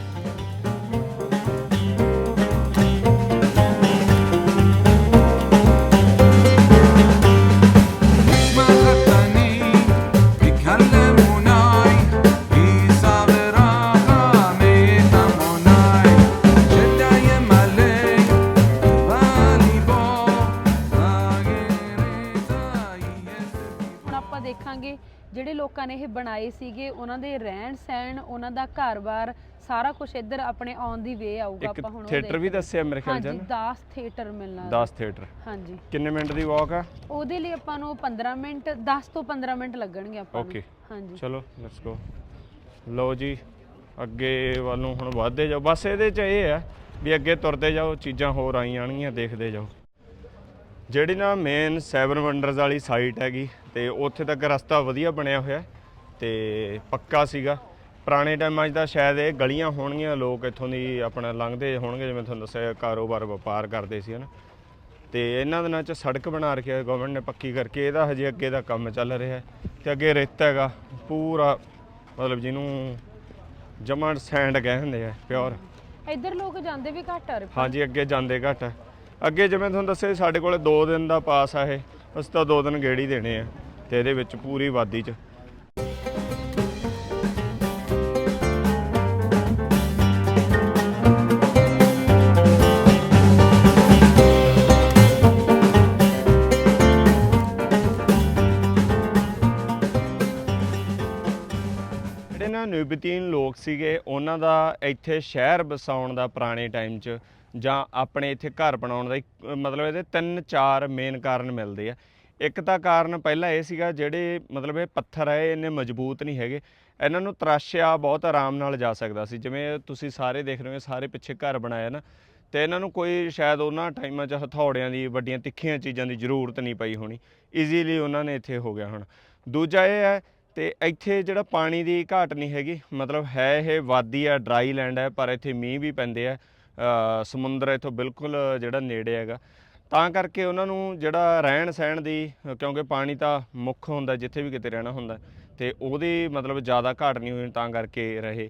ਲੋਕਾਂ ਨੇ ਇਹ ਬਣਾਏ ਸੀਗੇ ਉਹਨਾਂ ਦੇ ਰਹਿਣ ਸਹਿਣ ਉਹਨਾਂ ਦਾ ਘਰ-ਬਾਰ ਸਾਰਾ ਕੁਝ ਇੱਧਰ ਆਪਣੇ ਆਉਣ ਦੀ ਵੇ ਆਊਗਾ ਇੱਕ ਆਪਾਂ ਹੁਣ ਉਹ ਥੀਏਟਰ ਵੀ ਦੱਸਿਆ ਮੇਰੇ ਖਿਆਲ ਚ। ਹਾਂਜੀ? ਦਾਸ ਥੀਏਟਰ ਮਿਲਣਾ 10 ਥੀਏਟਰ ਹਾਂਜੀ। ਕਿੰਨੇ ਮਿੰਟ ਦੀ ਵਾਕ ਆ? ਉਹਦੇ ਲਈ ਆਪਾਂ ਨੂੰ 15 ਮਿੰਟ 10 ਤੋਂ 15 ਮਿੰਟ ਲੱਗਣਗੇ ਆਪਾਂ ਨੂੰ। Okay. ਹਾਂਜੀ। ਚਲੋ ਲੈਟਸ ਗੋ ਲਓ ਜੀ ਅੱਗੇ ਵੱਲ ਨੂੰ ਹੁਣ ਵਧਦੇ ਜਾਓ। ਬਸ ਇਹਦੇ ਚ ਇਹ ਆ ਵੀ ਅੱਗੇ ਤੁਰਦੇ ਜਾਓ ਚੀਜ਼ਾਂ ਹੋਰ ਆਈ ਜਾਣਗੀਆਂ ਦੇਖਦੇ ਜਾਓ। ਜਿਹੜੀ ਨਾ ਮੇਨ ਸੈਵਨ ਵੰਡਰਸ ਵਾਲੀ ਸਾਈਟ ਹੈਗੀ ਤੇ ਉੱਥੇ ਤੱਕ ਰਸਤਾ ਵਧੀਆ ਬਣਿਆ ਹੋਇਆ ਹੈ ਤੇ ਪੱਕਾ ਸੀਗਾ। ਪੁਰਾਣੇ ਟਾਈਮਾਂ 'ਚ ਤਾਂ ਸ਼ਾਇਦ ਇਹ ਗਲੀਆਂ ਹੋਣਗੀਆਂ ਲੋਕ ਇੱਥੋਂ ਦੀ ਆਪਣਾ ਲੰਘਦੇ ਹੋਣਗੇ ਜਿਵੇਂ ਤੁਹਾਨੂੰ ਦੱਸਿਆ ਕਾਰੋਬਾਰ ਵਪਾਰ ਕਰਦੇ ਸੀ ਹਨਾ। ਤੇ ਇਹਨਾਂ ਦਿਨਾਂ 'ਚ ਸੜਕ ਬਣਾ ਰੱਖੀ ਹੈ ਗਵਰਨਮੈਂਟ ਨੇ ਪੱਕੀ ਕਰਕੇ ਇਹਦਾ ਹਜੇ ਅੱਗੇ ਦਾ ਕੰਮ ਚੱਲ ਰਿਹਾ ਹੈ। ਤੇ ਅੱਗੇ ਰੇਤਾ ਹੈਗਾ ਪੂਰਾ ਮਤਲਬ ਜਿਹਨੂੰ ਜਮਾ ਸੈਂਡ ਕਹਿੰਦੇ ਹੁੰਦੇ ਆ ਪਿਓਰ ਇੱਧਰ ਲੋਕ ਜਾਂਦੇ ਵੀ ਘੱਟ ਆ ਹਾਂਜੀ ਅੱਗੇ ਜਾਂਦੇ ਘੱਟ ਆ। ਅੱਗੇ ਜਿਵੇਂ ਤੁਹਾਨੂੰ ਦੱਸਿਆ ਸੀ, ਸਾਡੇ ਕੋਲੇ 2 ਦਿਨ ਦਾ ਪਾਸ ਆ ਇਹ ਅਸੀਂ ਤਾਂ 2 ਦਿਨ ਗੇੜੀ ਦੇਣੇ ਆ। ਤੇ ਇਹਦੇ ਵਿੱਚ ਪੂਰੀ ਆਬਾਦੀ 'ਚ। ਜਿਹੜੇ ਨਾ ਨਿਊਬਤੀਨ ਲੋਕ ਸੀਗੇ, ਉਹਨਾਂ ਦਾ ਇੱਥੇ ਸ਼ਹਿਰ ਵਸਾਉਣ ਦਾ ਪੁਰਾਣੇ ਟਾਈਮ 'ਚ ਜਾਂ ਆਪਣੇ ਇੱਥੇ ਘਰ ਬਣਾਉਣ ਦਾ ਇੱਕ- ਮਤਲਬ ਇਹਦੇ ਤਿੰਨ ਚਾਰ ਮੇਨ ਕਾਰਨ ਮਿਲਦੇ ਆ। ਇੱਕ ਤਾਂ ਕਾਰਨ ਪਹਿਲਾਂ ਇਹ ਸੀਗਾ ਜਿਹੜੇ ਮਤਲਬ ਇਹ ਪੱਥਰ ਹੈ ਇੰਨੇ ਮਜ਼ਬੂਤ ਨਹੀਂ ਹੈਗੇ। ਇਹਨਾਂ ਨੂੰ ਤਰਾਸ਼ਿਆ ਬਹੁਤ ਆਰਾਮ ਨਾਲ ਜਾ ਸਕਦਾ ਸੀ। ਜਿਵੇਂ ਤੁਸੀਂ ਸਾਰੇ ਦੇਖ ਰਹੇ ਹੋ ਸਾਰੇ ਪਿੱਛੇ ਘਰ ਬਣਾਇਆ ਨਾ, ਤੇ ਇਹਨਾਂ ਨੂੰ ਕੋਈ ਸ਼ਾਇਦ ਉਹਨਾਂ ਟਾਈਮਾਂ 'ਚ ਹਥੌੜਿਆਂ ਦੀ, ਵੱਡੀਆਂ ਤਿੱਖੀਆਂ ਚੀਜ਼ਾਂ ਦੀ ਜ਼ਰੂਰਤ ਨਹੀਂ ਪਈ ਹੋਣੀ। ਈਜ਼ੀਲੀ ਉਹਨਾਂ ਨੇ ਇੱਥੇ ਹੋ ਗਿਆ ਹੁਣ। ਦੂਜਾ ਇਹ ਹੈ, ਤੇ ਇੱਥੇ ਜਿਹੜਾ ਪਾਣੀ ਦੀ ਘਾਟ ਨਹੀਂ ਹੈਗੀ, ਮਤਲਬ ਹੈ ਇਹ ਵਾਦੀ ਆ ਡਰਾਈ ਲੈਂਡ ਹੈ ਪਰ ਇੱਥੇ ਮੀਂਹ ਵੀ ਪੈਂਦੇ ਆ। ਸਮੁੰਦਰ ਇੱਥੋਂ ਬਿਲਕੁਲ ਜਿਹੜਾ ਨੇੜੇ ਹੈਗਾ। ਤਾਂ ਕਰਕੇ ਉਹਨਾਂ ਨੂੰ ਜਿਹੜਾ ਰਹਿਣ ਸਹਿਣ ਦੀ, ਕਿਉਂਕਿ ਪਾਣੀ ਤਾਂ ਮੁੱਖ ਹੁੰਦਾ, ਜਿੱਥੇ ਵੀ ਕਿਤੇ ਰਹਿਣਾ ਹੁੰਦਾ, ਤੇ ਉਹਦੀ ਮਤਲਬ ਜ਼ਿਆਦਾ ਘਾਟ ਨਹੀਂ ਹੋਈ, ਤਾਂ ਕਰਕੇ ਰਹੇ।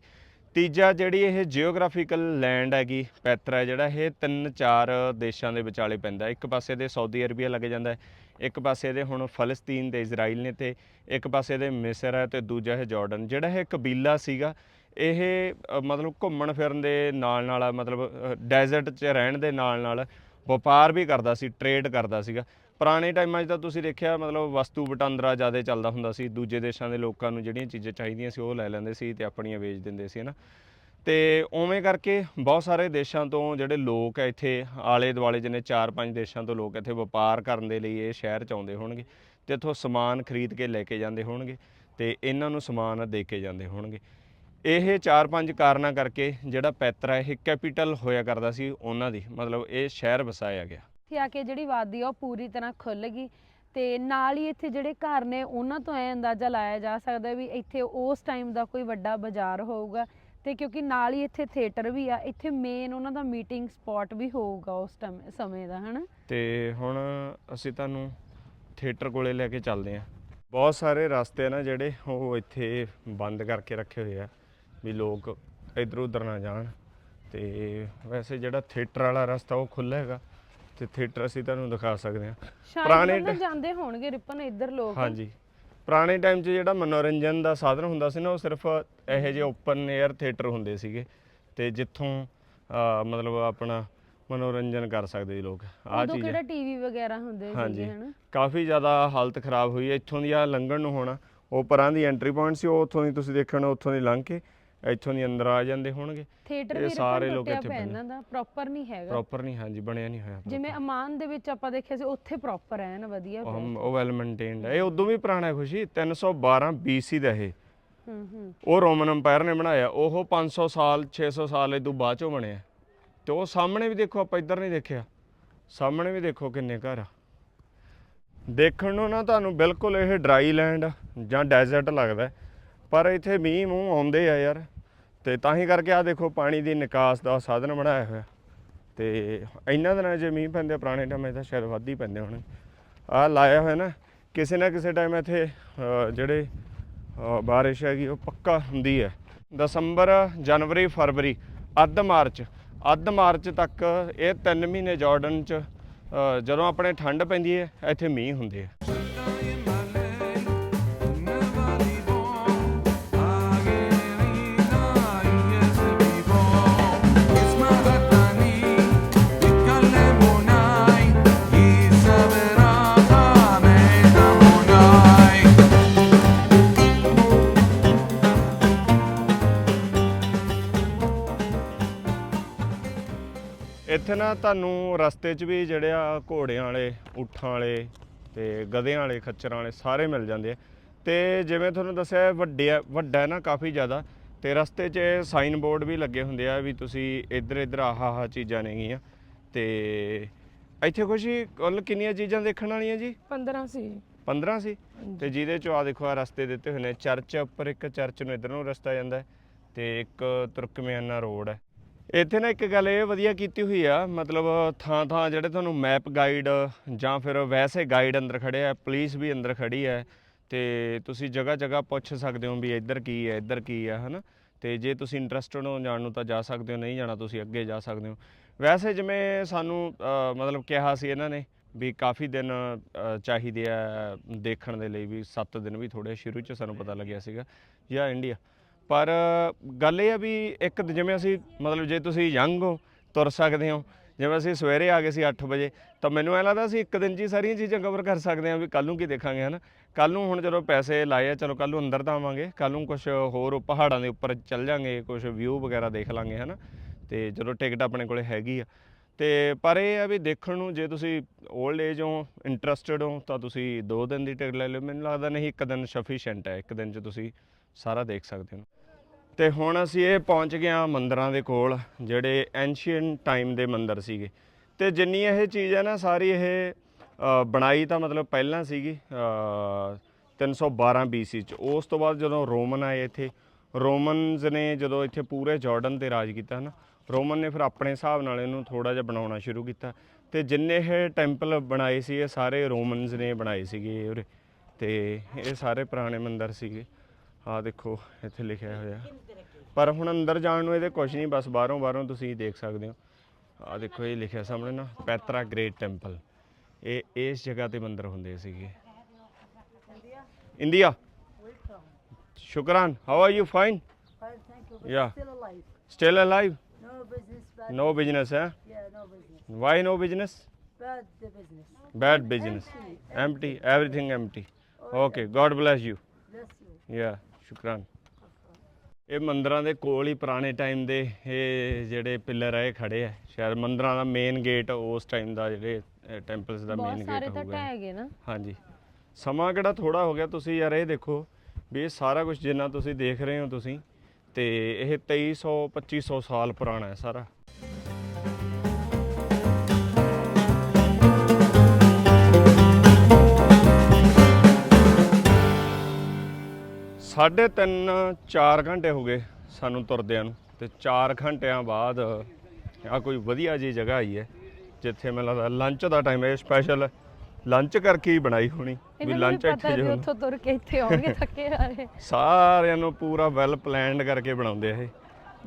ਤੀਜਾ ਜਿਹੜੀ ਇਹ ਜੀਓਗ੍ਰਾਫੀਕਲ ਲੈਂਡ ਹੈਗੀ, ਪੈਤਰਾ ਜਿਹੜਾ, ਇਹ ਤਿੰਨ ਚਾਰ ਦੇਸ਼ਾਂ ਦੇ ਵਿਚਾਲੇ ਪੈਂਦਾ ਇੱਕ ਪਾਸੇ ਦੇ ਸਾਊਦੀ ਅਰਬੀਆ ਲੱਗ ਜਾਂਦਾ ਇੱਕ ਪਾਸੇ ਦੇ ਹੁਣ ਫਲਸਤੀਨ ਤੇ ਇਜ਼ਰਾਈਲ ਨੇ ਤੇ ਇੱਕ ਪਾਸੇ ਦੇ ਮਿਸਰ ਹੈ ਤੇ ਦੂਜਾ ਹੈ ਜਾਰਡਨ ਜਿਹੜਾ ਇਹ ਕਬੀਲਾ ਸੀਗਾ, ਇਹ ਮਤਲਬ ਘੁੰਮਣ ਫਿਰਨ ਦੇ ਨਾਲ ਨਾਲ ਮਤਲਬ ਡੈਜ਼ਰਟ 'ਚ ਰਹਿਣ ਦੇ ਨਾਲ ਨਾਲ ਵਪਾਰ ਵੀ ਕਰਦਾ ਸੀ ਟ੍ਰੇਡ ਕਰਦਾ ਸੀਗਾ। ਪੁਰਾਣੇ ਟਾਈਮਾਂ 'ਚ ਤਾਂ ਤੁਸੀਂ ਦੇਖਿਆ, ਮਤਲਬ ਵਸਤੂ ਵਟਾਂਦਰਾ ਜ਼ਿਆਦਾ ਚੱਲਦਾ ਹੁੰਦਾ ਸੀ, ਦੂਜੇ ਦੇਸ਼ਾਂ ਦੇ ਲੋਕਾਂ ਨੂੰ ਜਿਹੜੀਆਂ ਚੀਜ਼ਾਂ ਚਾਹੀਦੀਆਂ ਸੀ, ਉਹ ਲੈ ਲੈਂਦੇ ਸੀ ਤੇ ਆਪਣੀਆਂ ਵੇਚ ਦਿੰਦੇ ਸੀ, ਹਨਾ। ਤੇ ਉਵੇਂ ਕਰਕੇ ਬਹੁਤ ਸਾਰੇ ਦੇਸ਼ਾਂ ਤੋਂ ਜਿਹੜੇ ਲੋਕ ਆ ਇੱਥੇ ਆਲੇ ਦੁਆਲੇ ਜਿੰਨੇ 4-5 ਦੇਸ਼ਾਂ ਤੋਂ ਲੋਕ ਇੱਥੇ ਵਪਾਰ ਕਰਨ ਦੇ ਲਈ ਇਹ ਸ਼ਹਿਰ ਚ ਆਉਂਦੇ ਹੋਣਗੇ ਤੇ ਇੱਥੋਂ ਸਮਾਨ ਖਰੀਦ ਕੇ ਲੈ ਕੇ ਜਾਂਦੇ ਹੋਣਗੇ ਤੇ ਇਹਨਾਂ ਨੂੰ ਸਮਾਨ ਦੇ ਕੇ ਜਾਂਦੇ ਹੋਣਗੇ। ਇਹ 4-5 ਕਾਰਨਾਂ ਕਰਕੇ ਜਿਹੜਾ ਪੈਤਰਾ ਇਹ ਕੈਪੀਟਲ ਹੋਇਆ ਕਰਦਾ ਸੀ ਉਹਨਾਂ ਦੀ ਮਤਲਬ ਇਹ ਸ਼ਹਿਰ ਵਸਾਇਆ ਗਿਆ। ਇੱਥੇ ਆ ਕੇ ਜਿਹੜੀ ਵਾਦੀ ਆ ਉਹ ਪੂਰੀ ਤਰ੍ਹਾਂ ਖੁੱਲ ਗਈ ਤੇ ਨਾਲ ਹੀ ਇੱਥੇ ਜਿਹੜੇ ਘਰ ਨੇ ਉਹਨਾਂ ਤੋਂ ਐ ਅੰਦਾਜ਼ਾ ਲਾਇਆ ਜਾ ਸਕਦਾ ਵੀ ਇੱਥੇ ਉਸ ਟਾਈਮ ਦਾ ਕੋਈ ਵੱਡਾ ਬਾਜ਼ਾਰ ਹੋਊਗਾ ਤੇ ਕਿਉਂਕਿ ਨਾਲ ਹੀ ਇੱਥੇ ਥੀਏਟਰ ਵੀ ਆ ਇੱਥੇ ਮੇਨ ਉਹਨਾਂ ਦਾ ਮੀਟਿੰਗ ਸਪੌਟ ਵੀ ਹੋਊਗਾ ਉਸ ਸਮੇਂ ਦਾ ਹਨਾ? ਤੇ ਹੁਣ ਅਸੀਂ ਤੁਹਾਨੂੰ ਥੀਏਟਰ ਕੋਲੇ ਲੈ ਕੇ ਚੱਲਦੇ ਹਾਂ। ਬਹੁਤ ਸਾਰੇ ਰਸਤੇ ਨਾ ਜਿਹੜੇ ਉਹ ਇੱਥੇ ਬੰਦ ਕਰਕੇ ਰੱਖੇ ਹੋਏ ਆ। ਵੀ ਲੋਕ ਇੱਧਰ ਉੱਧਰ ਨਾ ਜਾਣ। ਤੇ ਵੈਸੇ ਜਿਹੜਾ ਥੀਏਟਰ ਵਾਲਾ ਰਸਤਾ ਉਹ ਖੁੱਲ੍ਹਾ ਹੈਗਾ। ਤੇ ਥੀਏਟਰ ਅਸੀਂ ਤੁਹਾਨੂੰ ਦਿਖਾ ਸਕਦੇ ਹਾਂ। ਪੁਰਾਣੇ ਉਹਨਾਂ ਟ- ਜਾਂਦੇ ਹੋਣਗੇ ਰਿਪਨ ਇੱਧਰ ਲੋਕ। ਹਾਂਜੀ। ਪੁਰਾਣੇ ਟਾਈਮ 'ਚ ਜਿਹੜਾ ਮਨੋਰੰਜਨ ਦਾ ਸਾਧਨ ਹੁੰਦਾ ਸੀ ਨਾ ਉਹ ਸਿਰਫ ਇਹੋ ਜਿਹੇ ਓਪਨ 에ਅਰ ਥੀਏਟਰ ਹੁੰਦੇ ਸੀਗੇ। ਤੇ ਜਿੱਥੋਂ ਅਹ, ਮਤਲਬ ਆਪਣਾ ਮਨੋਰੰਜਨ ਕਰ ਸਕਦੇ ਸੀ ਲੋਕ। ਆਹ ਉਦੋਂ ਚੀਜ਼। ਕਿਹੜਾ ਟੀਵੀ ਵਗੈਰਾ ਹੁੰਦੇ ਹਾਂਜੀ। ਸੀਗੇ ਹਨਾ? ਕਾਫੀ ਜ਼ਿਆਦਾ ਹਾਲਤ ਖਰਾਬ ਹੋਈ ਹੈ। ਇੱਥੋਂ ਦੀ ਆ ਲੰਘਣ ਨੂੰ ਹੋਣਾ ਉਹ ਪਰਾਂ ਦੀ ਐਂਟਰੀ ਪੁਆਇੰਟ ਸੀ ਉਹ ਉੱਥੋਂ ਦੀ ਤੁਸੀਂ ਦੇਖਣਾ ਉੱਥੋਂ ਦੀ ਲੰਘ ਕੇ ਇੱਥੋਂ ਦੀ ਅੰਦਰ ਆ ਜਾਂਦੇ ਹੋਣਗੇ। ਥੀਏਟਰ ਵੀ ਸਾਰੇ ਲੋਕ ਇੱਥੇ ਪੈਂਦੇ। ਇਹਨਾਂ ਦਾ ਪ੍ਰੋਪਰ ਨਹੀਂ ਹੈਗਾ। ਪ੍ਰੋਪਰ ਨਹੀਂ ਹਾਂਜੀ ਬਣਿਆ ਨਹੀਂ ਹੋਇਆ ਜਿਵੇਂ ਅਮਾਨ ਦੇ ਵਿੱਚ ਆਪਾਂ ਦੇਖਿਆ ਸੀ ਉੱਥੇ ਪ੍ਰੋਪਰ ਹੈ ਨਾ ਵਧੀਆ ਉਹ ਵੈਲ ਮੇਨਟੇਨਡ ਹੈ। ਇਹ ਉਦੋਂ ਵੀ ਪੁਰਾਣਾ ਹੈ ਖੁਸ਼ੀ 312 BC ਦਾ ਇਹ। ਹੂੰ ਹੂੰ। ਉਹ ਰੋਮਨ ਅੰਪਾਇਰ ਨੇ ਬਣਾਇਆ। ਉਹ 500 ਸਾਲ 600 ਸਾਲ ਇਹ ਤੋਂ ਬਾਅਦ ਚੋਂ ਬਣਿਆ। ਤੇ ਉਹ ਸਾਹਮਣੇ ਵੀ ਦੇਖੋ ਆਪਾਂ ਇੱਧਰ ਨਹੀਂ ਦੇਖਿਆ। ਸਾਹਮਣੇ ਵੀ ਦੇਖੋ ਕਿੰਨੇ ਘਰ ਆ। ਦੇਖਣ ਨੂੰ ਨਾ ਤੁਹਾਨੂੰ ਬਿਲਕੁਲ ਇਹ ਡਰਾਈ ਲੈਂਡ ਜਾਂ ਡੈਜ਼ਰਟ ਲੱਗਦਾ ਪਰ ਇੱਥੇ ਮੀਂਹ ਮੂੰਹ ਆਉਂਦੇ ਆ ਯਾਰ। ਤੇ ਤਾਂ ਹੀ ਕਰਕੇ ਆ ਦੇਖੋ ਪਾਣੀ ਦੀ ਨਿਕਾਸ ਦਾ ਸਾਧਨ ਬਣਾਇਆ ਹੋਇਆ। ਤੇ ਇਹਨਾਂ ਦਿਨਾਂ ਜੇ ਮੀਂਹ ਪੈਂਦੇ, ਪੁਰਾਣੇ ਟਾਈਮ 'ਚ ਤਾਂ ਸ਼ਾਇਦ ਵੱਧ ਹੀ ਪੈਂਦੇ ਹੋਣ। ਆ ਲਾਇਆ ਹੋਇਆ ਨਾ, ਕਿਸੇ ਨਾ ਕਿਸੇ ਟਾਈਮ ਇੱਥੇ ਜਿਹੜੇ ਬਾਰਿਸ਼ ਹੈਗੀ, ਉਹ ਪੱਕਾ ਹੁੰਦੀ ਹੈ। ਦਸੰਬਰ, ਜਨਵਰੀ, ਫਰਵਰੀ, ਅੱਧ ਮਾਰਚ ਅੱਧ ਮਾਰਚ ਤੱਕ ਇਹ 3 ਮਹੀਨੇ ਜਾਰਡਨ 'ਚ ਜਦੋਂ ਆਪਣੇ ਠੰਡ ਪੈਂਦੀ ਹੈ, ਇੱਥੇ ਮੀਂਹ ਹੁੰਦੇ ਆ। ਇੱਥੇ ਨਾ ਤੁਹਾਨੂੰ ਰਸਤੇ 'ਚ ਵੀ ਜਿਹੜੇ ਆ ਘੋੜਿਆਂ ਵਾਲੇ ਊਠਾਂ ਵਾਲੇ ਤੇ ਗਧਿਆਂ ਵਾਲੇ ਖੱਚਰਾਂ ਵਾਲੇ ਸਾਰੇ ਮਿਲ ਜਾਂਦੇ ਆ। ਤੇ ਜਿਵੇਂ ਤੁਹਾਨੂੰ ਦੱਸਿਆ ਵੱਡੇ ਵੱਡਾ ਨਾ ਕਾਫੀ ਜ਼ਿਆਦਾ। ਤੇ ਰਸਤੇ 'ਚ ਸਾਈਨ ਬੋਰਡ ਵੀ ਲੱਗੇ ਹੁੰਦੇ ਆ ਵੀ ਤੁਸੀਂ ਇੱਧਰ ਇੱਧਰ ਆਹ ਆਹ ਚੀਜ਼ਾਂ ਨੇਗੀਆਂ ਤੇ ਇੱਥੇ ਖੁਸ਼ੀ ਕੁੱਲ ਕਿੰਨੀਆਂ ਚੀਜ਼ਾਂ ਦੇਖਣ ਵਾਲੀਆਂ ਜੀ? 15 ਸੀ। 15 ਸੀ? ਤੇ ਜਿਹਦੇ ਚੋਂ ਆ ਦੇਖੋ ਆ ਰਸਤੇ ਦਿੱਤੇ ਹੋਏ ਨੇ। ਚਰਚ ਉੱਪਰ ਇੱਕ ਚਰਚ ਨੂੰ ਇਧਰ ਨੂੰ ਰਸਤਾ ਜਾਂਦਾ ਤੇ ਇੱਕ ਤੁਰਕਮਿਆਨਾ ਰੋਡ ਹੈ। ਇੱਥੇ ਨਾ ਇੱਕ ਗੱਲ ਇਹ ਵਧੀਆ ਕੀਤੀ ਹੋਈ ਆ, ਮਤਲਬ ਥਾਂ ਥਾਂ ਜਿਹੜੇ ਤੁਹਾਨੂੰ ਮੈਪ ਗਾਈਡ ਜਾਂ ਫਿਰ ਵੈਸੇ ਗਾਈਡ ਅੰਦਰ ਖੜੇ ਆ ਪੁਲਿਸ ਵੀ ਅੰਦਰ ਖੜੀ ਹੈ ਤੇ ਤੁਸੀਂ ਜਗ੍ਹਾ ਜਗ੍ਹਾ ਪੁੱਛ ਸਕਦੇ ਹੋ ਵੀ ਇੱਧਰ ਕੀ ਹੈ ਇੱਧਰ ਕੀ ਹੈ ਹਨਾ? ਤੇ ਜੇ ਤੁਸੀਂ ਇੰਟਰਸਟਡ ਹੋ ਜਾਣ ਨੂੰ ਤਾਂ ਜਾ ਸਕਦੇ ਹੋ, ਨਹੀਂ ਜਾਣਾ ਤੁਸੀਂ ਅੱਗੇ ਜਾ ਸਕਦੇ ਹੋ। ਵੈਸੇ ਜਿਵੇਂ ਸਾਨੂੰ ਮਤਲਬ ਕਿਹਾ ਸੀ ਇਹਨਾਂ ਨੇ ਵੀ ਕਾਫੀ ਦਿਨ ਚਾਹੀਦੇ ਆ ਦੇਖਣ ਦੇ ਲਈ ਵੀ 7 ਦਿਨ ਵੀ ਥੋੜੇ ਸ਼ੁਰੂ ਚ ਸਾਨੂੰ ਪਤਾ ਲੱਗਿਆ ਸੀਗਾ। ਜਾਂ ਇੰਡੀਆ ਪਰ ਗੱਲ ਇਹ ਆ ਵੀ ਇੱਕ ਜਿਵੇਂ ਅਸੀਂ ਮਤਲਬ ਜੇ ਤੁਸੀਂ ਯੰਗ ਹੋ, ਤੁਰ ਸਕਦੇ ਹੋ, ਜਿਵੇਂ ਅਸੀਂ ਸਵੇਰੇ ਆ ਗਏ ਸੀ 8 ਵਜੇ, ਤਾਂ ਮੈਨੂੰ ਐ ਲੱਗਦਾ ਸੀ ਇੱਕ ਦਿਨ 'ਚ ਹੀ ਸਾਰੀਆਂ ਚੀਜ਼ਾਂ ਕਵਰ ਕਰ ਸਕਦੇ ਹਾਂ ਵੀ ਕੱਲ ਨੂੰ ਕੀ ਦੇਖਾਂਗੇ, ਹਨਾ? ਕੱਲ ਨੂੰ ਹੁਣ ਜਦੋਂ ਪੈਸੇ ਲਾਏ ਆ, ਚਲੋ ਕੱਲ ਨੂੰ ਅੰਦਰ ਤਾਂ ਆਵਾਂਗੇ ਕੱਲ ਨੂੰ ਕੁਝ ਹੋਰ ਪਹਾੜਾਂ ਦੇ ਉੱਪਰ ਚੱਲ ਜਾਂਗੇ ਕੁਝ ਵਿਊ ਵਗੈਰਾ ਦੇਖ ਲਾਂਗੇ, ਹਨਾ? ਤੇ ਜਦੋਂ ਟਿਕਟ ਆਪਣੇ ਕੋਲੇ ਹੈਗੀ ਆ। ਤੇ ਪਰ ਇਹ ਆ ਵੀ ਦੇਖਣ ਨੂੰ ਜੇ ਤੁਸੀਂ 올ਡ ਏਜ ਹੋ ਇੰਟਰਸਟਿਡ ਹੋ, ਤਾਂ ਤੁਸੀਂ 2 ਦਿਨ ਦੀ ਟਿਕਟ ਲੈ ਲਿਓ। ਮੈਨੂੰ ਲੱਗਦਾ ਨਹੀਂ ਇੱਕ ਦਿਨ ਸਫੀਸ਼ੀਐਂਟ ਹੈ, ਇੱਕ ਦਿਨ 'ਚ ਤੁਸੀਂ ਸਾਰਾ ਦੇਖ ਸਕਦੇ ਹੋ। ਤੇ ਹੁਣ ਅਸੀਂ ਇਹ ਪਹੁੰਚ ਗਏ ਹਾਂ ਮੰਦਰਾਂ ਦੇ ਕੋਲ ਜਿਹੜੇ ਐਂਸ਼ੀਅੰਟ ਟਾਈਮ ਦੇ ਮੰਦਰ ਸੀਗੇ। ਤੇ ਜਿੰਨੀ ਇਹ ਚੀਜ਼ ਹੈ ਨਾ ਸਾਰੀ ਇਹ ਬਣਾਈ ਤਾਂ ਮਤਲਬ ਪਹਿਲਾਂ ਸੀਗੀ ਅ, 312 BC ਚ। ਉਸ ਤੋਂ ਬਾਅਦ ਜਦੋਂ ਰੋਮਨ ਆਏ ਇੱਥੇ ਰੋਮਨਸ ਨੇ ਜਦੋਂ ਇੱਥੇ ਪੂਰੇ ਜਾਰਡਨ ਤੇ ਰਾਜ ਕੀਤਾ ਨਾ ਰੋਮਨ ਨੇ ਫਿਰ ਆਪਣੇ ਹਿਸਾਬ ਨਾਲ ਇਹਨੂੰ ਥੋੜਾ ਜਿਹਾ ਬਣਾਉਣਾ ਸ਼ੁਰੂ ਕੀਤਾ। ਤੇ ਜਿੰਨੇ ਇਹ ਟੈਂਪਲ ਬਣਾਏ ਸੀ ਇਹ ਸਾਰੇ ਰੋਮਨਸ ਨੇ ਬਣਾਏ ਸੀਗੇ ਉਰੇ। ਤੇ ਇਹ ਸਾਰੇ ਪੁਰਾਣੇ ਮੰਦਰ ਸੀਗੇ। ਆਹ ਦੇਖੋ ਇੱਥੇ ਲਿਖਿਆ ਹੋਇਆ ਪਰ ਹੁਣ ਅੰਦਰ ਜਾਣ ਨੂੰ ਇਹਦੇ ਕੁਝ ਨਹੀਂ ਬਸ ਬਾਹਰੋਂ ਬਾਹਰੋਂ ਤੁਸੀਂ ਦੇਖ ਸਕਦੇ ਹੋ ਆਹ ਦੇਖੋ ਇਹ ਲਿਖਿਆ ਸਾਹਮਣੇ ਨਾ ਪੈਤਰਾ ਗ੍ਰੇਟ ਟੈਂਪਲ ਇਹ ਇਸ ਜਗ੍ਹਾ ਤੇ ਮੰਦਰ ਹੁੰਦੇ ਸੀਗੇ India ਸ਼ੁਕਰਾਨ how are you fine alive. Still alive No business, bad. No business ਹੈ Yeah, no business. Why no business Bad the business. bad business empty everything empty okay god bless you Bless you. yeah shukran ਇਹ ਮੰਦਰਾਂ ਦੇ ਕੋਲ ਹੀ ਪੁਰਾਣੇ time ਦੇ ਇਹ ਜਿਹੜੇ pillar ਆ ਇਹ ਖੜੇ ਆ। ਸ਼ਾਇਦ ਮੰਦਰਾਂ ਦਾ ਮੇਨ ਗੇਟ ਉਸ ਟਾਈਮ ਦਾ ਜਿਹੜੇ ਟੈਂਪਲਸ ਦਾ ਬਹੁਤ ਮੇਨ ਸਾਰੇ ਗੇਟ ਤਾਂ ਗਏ ਨਾ। ਹਾਂਜੀ। ਸਮਾਂ ਕਿਹੜਾ ਥੋੜਾ ਹੋ ਗਿਆ ਤੁਸੀਂ ਯਾਰ ਇਹ ਦੇਖੋ ਵੀ ਇਹ ਸਾਰਾ ਕੁਝ ਜਿੰਨਾ ਤੁਸੀਂ ਦੇਖ ਰਹੇ ਹੋ ਤੁਸੀਂ ਤੇ ਇਹ 2300 2500 ਸਾਲ ਪੁਰਾਣਾ ਹੈ ਸਾਰਾ। ਸਾਢੇ ਤਿੰਨ 4 ਘੰਟੇ ਹੋ ਗਏ ਸਾਨੂੰ ਤੁਰਦਿਆਂ ਨੂੰ ਤੇ 4 ਘੰਟਿਆਂ ਬਾਅਦ ਆ ਕੋਈ ਵਧੀਆ ਜੀ ਜਗ੍ਹਾ ਆਈ ਹੈ ਜਿੱਥੇ ਮੈਨੂੰ ਲੱਗਦਾ ਲੰਚ ਦਾ ਟਾਈਮ ਹੈ ਸਪੈਸ਼ਲ ਲੰਚ ਕਰਕੇ ਹੀ ਬਣਾਈ ਹੋਣੀ ਵੀ ਲੰਚ ਇੱਥੇ ਜੋ ਉੱਥੋਂ ਤੁਰ ਕੇ ਇੱਥੇ ਆਉਣਗੇ <laughs> ਥੱਕੇ ਹਾਰੇ ਸਾਰਿਆਂ ਨੂੰ ਪੂਰਾ ਵੈਲ ਪਲਾਨਡ ਕਰਕੇ ਬਣਾਉਂਦੇ ਆ ਇਹ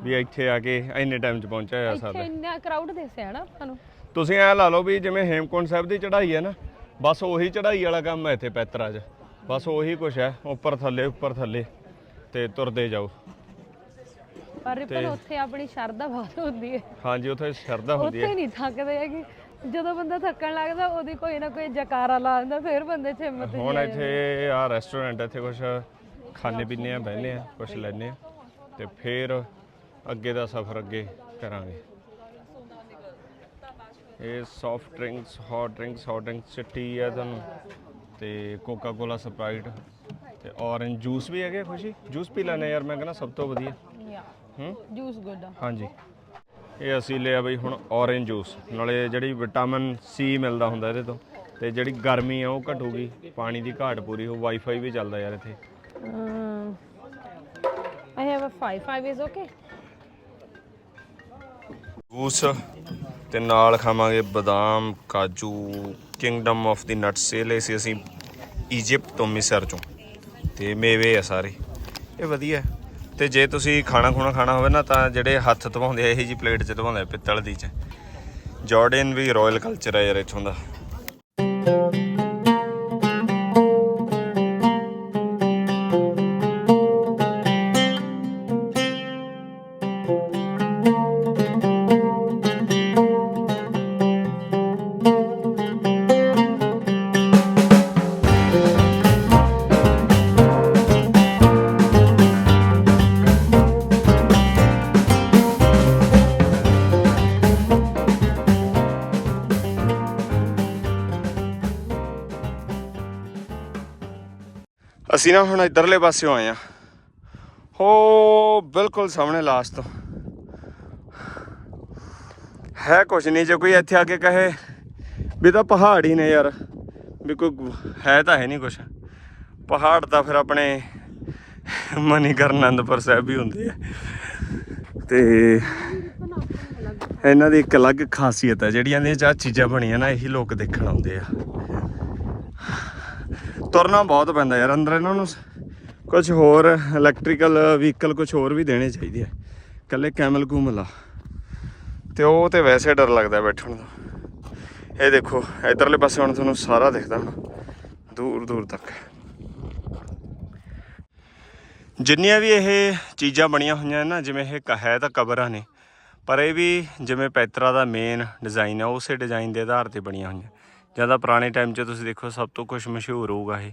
ਵੀ ਇੱਥੇ ਆ ਕੇ ਇੰਨੇ ਟਾਈਮ 'ਚ ਪਹੁੰਚਿਆ ਜਾ ਇੱਥੇ ਸਕਦਾ। ਇੰਨਾ ਕਰਾਊਡ ਦਿਸਿਆ ਨਾ ਆਪਾਂ ਨੂੰ। ਤੁਸੀਂ ਐ ਲਾ ਲਓ ਵੀ ਜਿਵੇਂ ਹੇਮਕੁੰਟ ਸਾਹਿਬ ਦੀ ਚੜ੍ਹਾਈ ਹੈ ਨਾ ਬਸ ਉਹੀ ਚੜ੍ਹਾਈ ਵਾਲਾ ਕੰਮ ਹੈ ਇੱਥੇ ਪੈਤਰਾ 'ਚ। ਬਸ ਉਹੀ ਕੁਛ ਹੈ ਉੱਪਰ ਥੱਲੇ ਉੱਪਰ ਥੱਲੇ ਤੇ ਤੁਰਦੇ ਜਾਓ। ਪਰ ਰਿਪਨ ਉੱਥੇ ਆਪਣੀ ਸ਼ਰਧਾ ਬਹੁਤ ਹੁੰਦੀ ਹੈ। ਹਾਂਜੀ ਉੱਥੇ ਸ਼ਰਧਾ ਹੁੰਦੀ ਉੱਥੇ ਹੈ ਨਹੀਂ ਥੱਕਦੇ ਹੈਗੇ। ਜਦੋਂ ਬੰਦਾ ਥੱਕਣ ਲੱਗਦਾ ਉਹਦੀ ਕੋਈ ਨਾ ਕੋਈ ਜਕਾਰਾ ਲਾ ਦਿੰਦਾ ਫਿਰ ਬੰਦੇ 'ਚ ਹਿੰਮਤ ਜਿਹੀ ਹੁਣ ਆ। ਇੱਥੇ ਆ ਰੈਸਟੋਰੈਂਟ ਇੱਥੇ ਕੁਛ ਖਾਣੇ ਪੀਣੇ ਆ ਬਹਿਨੇ ਆ ਕੁਛ ਲੈਨੇ ਆ ਤੇ ਫਿਰ ਅੱਗੇ ਦਾ ਸਫ਼ਰ ਅੱਗੇ ਕਰਾਂਗੇ। ਇਹ soft drinks hot drinks hot drinks tea ਹੈ ਤੁਹਾਨੂੰ। ਤੇ ਕੋਕਾ ਕੋਲਾ ਸਪਰਾਈਟ ਤੇ ਔਰੇਂਜ ਜੂਸ ਵੀ ਹੈਗੇ ਖੁਸ਼ੀ ਜੂਸ ਪੀ ਲੈਣੇ ਯਾਰ ਮੈਂ ਕਹਿੰਦਾ ਸਭ ਤੋਂ ਵਧੀਆ. ਹੂੰ ਜੂਸ ਗੁੱਡ ਹਾਂਜੀ ਇਹ ਅਸੀਂ ਲਿਆ ਬਈ ਹੁਣ ਔਰੇਂਜ ਜੂਸ ਨਾਲੇ ਜਿਹੜੀ ਵਿਟਾਮਿਨ ਸੀ ਮਿਲਦਾ ਹੁੰਦਾ ਇਹਦੇ ਤੋਂ ਤੇ ਜਿਹੜੀ ਗਰਮੀ ਆ ਉਹ ਘਟੂਗੀ ਪਾਣੀ ਦੀ ਘਾਟ ਪੂਰੀ ਹੋ ਵਾਈਫਾਈ ਵੀ ਚੱਲਦਾ ਯਾਰ ਇੱਥੇ I have a five. Five is okay. Juice ਤੇ ਨਾਲ ਖਾਵਾਂਗੇ ਬਦਾਮ ਕਾਜੂ ਕਿੰਗਡਮ ਆਫ ਦੀ ਨਟਸ ਇਹ ਲਏ ਸੀ ਅਸੀਂ ਇਜਿਪਟ ਤੋਂ ਮਿਸਰ ਚੋਂ। ਤੇ ਮੇਵੇ ਆ ਸਾਰੇ। ਇਹ ਵਧੀਆ ਹੈ। ਤੇ ਜੇ ਤੁਸੀਂ ਖਾਣਾ ਖੁਣਾ ਖਾਣਾ ਹੋਵੇ ਨਾ, ਤਾਂ ਜਿਹੜੇ ਹੱਥ ਧਵਾਉਂਦੇ ਆ, ਇਹੀ ਜੀ ਪਲੇਟ 'ਚ ਧਵਾਉਂਦੇ ਆ ਪਿੱਤਲ ਦੀ 'ਚ। ਜਾਰਡਨ ਵੀ ਰਾਇਲ ਕਲਚਰ ਹੈ ਯਾਰ ਇੱਥੋਂ ਦਾ। ਅਸੀਂ ਨਾ ਹੁਣ ਇਧਰਲੇ ਪਾਸਿਓਂ ਆਏ ਆ ਹੋ, ਬਿਲਕੁਲ ਸਾਹਮਣੇ ਲਾਸਟ ਤੋਂ ਹੈ ਕੁਛ ਨਹੀਂ, ਜੇ ਕੋਈ ਇੱਥੇ ਆ ਕੇ ਕਹੇ ਵੀ ਤਾਂ ਪਹਾੜ ਹੀ ਨੇ ਯਾਰ, ਵੀ ਕੋਈ ਹੈ ਤਾਂ ਹੈ ਨਹੀਂ ਕੁਛ। ਪਹਾੜ ਤਾਂ ਫਿਰ ਆਪਣੇ ਮਨੀਕਰਨ ਆਨੰਦਪੁਰ ਸਾਹਿਬ ਵੀ ਹੁੰਦੇ ਆ। ਤੇ ਇਹਨਾਂ ਦੀ ਇੱਕ ਅਲੱਗ ਖਾਸੀਅਤ ਹੈ, ਜਿਹੜੀਆਂ ਨੇ ਚਾਹ ਚੀਜ਼ਾਂ ਬਣੀਆਂ ਨਾ, ਇਹੀ ਲੋਕ ਦੇਖਣ ਆਉਂਦੇ ਆ। ਤੁਰਨਾ ਬਹੁਤ ਪੈਂਦਾ ਯਾਰ, ਅੰਦਰ ਇਹਨਾਂ ਨੂੰ ਕੁਝ ਹੋਰ ਇਲੈਕਟ੍ਰੀਕਲ ਵਹੀਕਲ ਕੁਝ ਹੋਰ ਵੀ ਦੇਣੇ ਚਾਹੀਦੇ ਆ। ਕੱਲੇ ਕੈਮਲ ਕੂਮਲਾ ਤੇ ਉਹ ਤੇ ਵੈਸੇ ਡਰ ਲੱਗਦਾ ਬੈਠਣ ਦਾ ਇਹ ਦੇਖੋ, ਇਧਰਲੇ ਪਾਸੇ ਹੁਣ ਤੁਹਾਨੂੰ ਸਾਰਾ ਦਿਖਦਾ ਹੁਣ। ਦੂਰ ਦੂਰ ਤੱਕ। ਜਿੰਨੀਆਂ ਵੀ ਇਹ ਚੀਜ਼ਾਂ ਬਣੀਆਂ ਹੋਈਆਂ ਨਾ ਜਿਵੇਂ ਇਹ ਕ- ਹੈ ਤਾਂ ਕਬਰਾਂ ਨੇ, ਪਰ ਇਹ ਵੀ ਜਿਵੇਂ ਪੈਤਰਾ ਦਾ ਮੇਨ ਡਿਜ਼ਾਈਨ ਆ, ਉਸੇ ਡਿਜ਼ਾਈਨ ਦੇ ਆਧਾਰ ਤੇ ਬਣੀਆਂ ਹੋਈਆਂ। ਜ਼ਿਆਦਾ ਪੁਰਾਣੇ ਟਾਈਮ 'ਚ ਤੁਸੀਂ ਦੇਖੋ ਸਭ ਤੋਂ ਕੁਝ ਮਸ਼ਹੂਰ ਹੋਊਗਾ ਇਹ,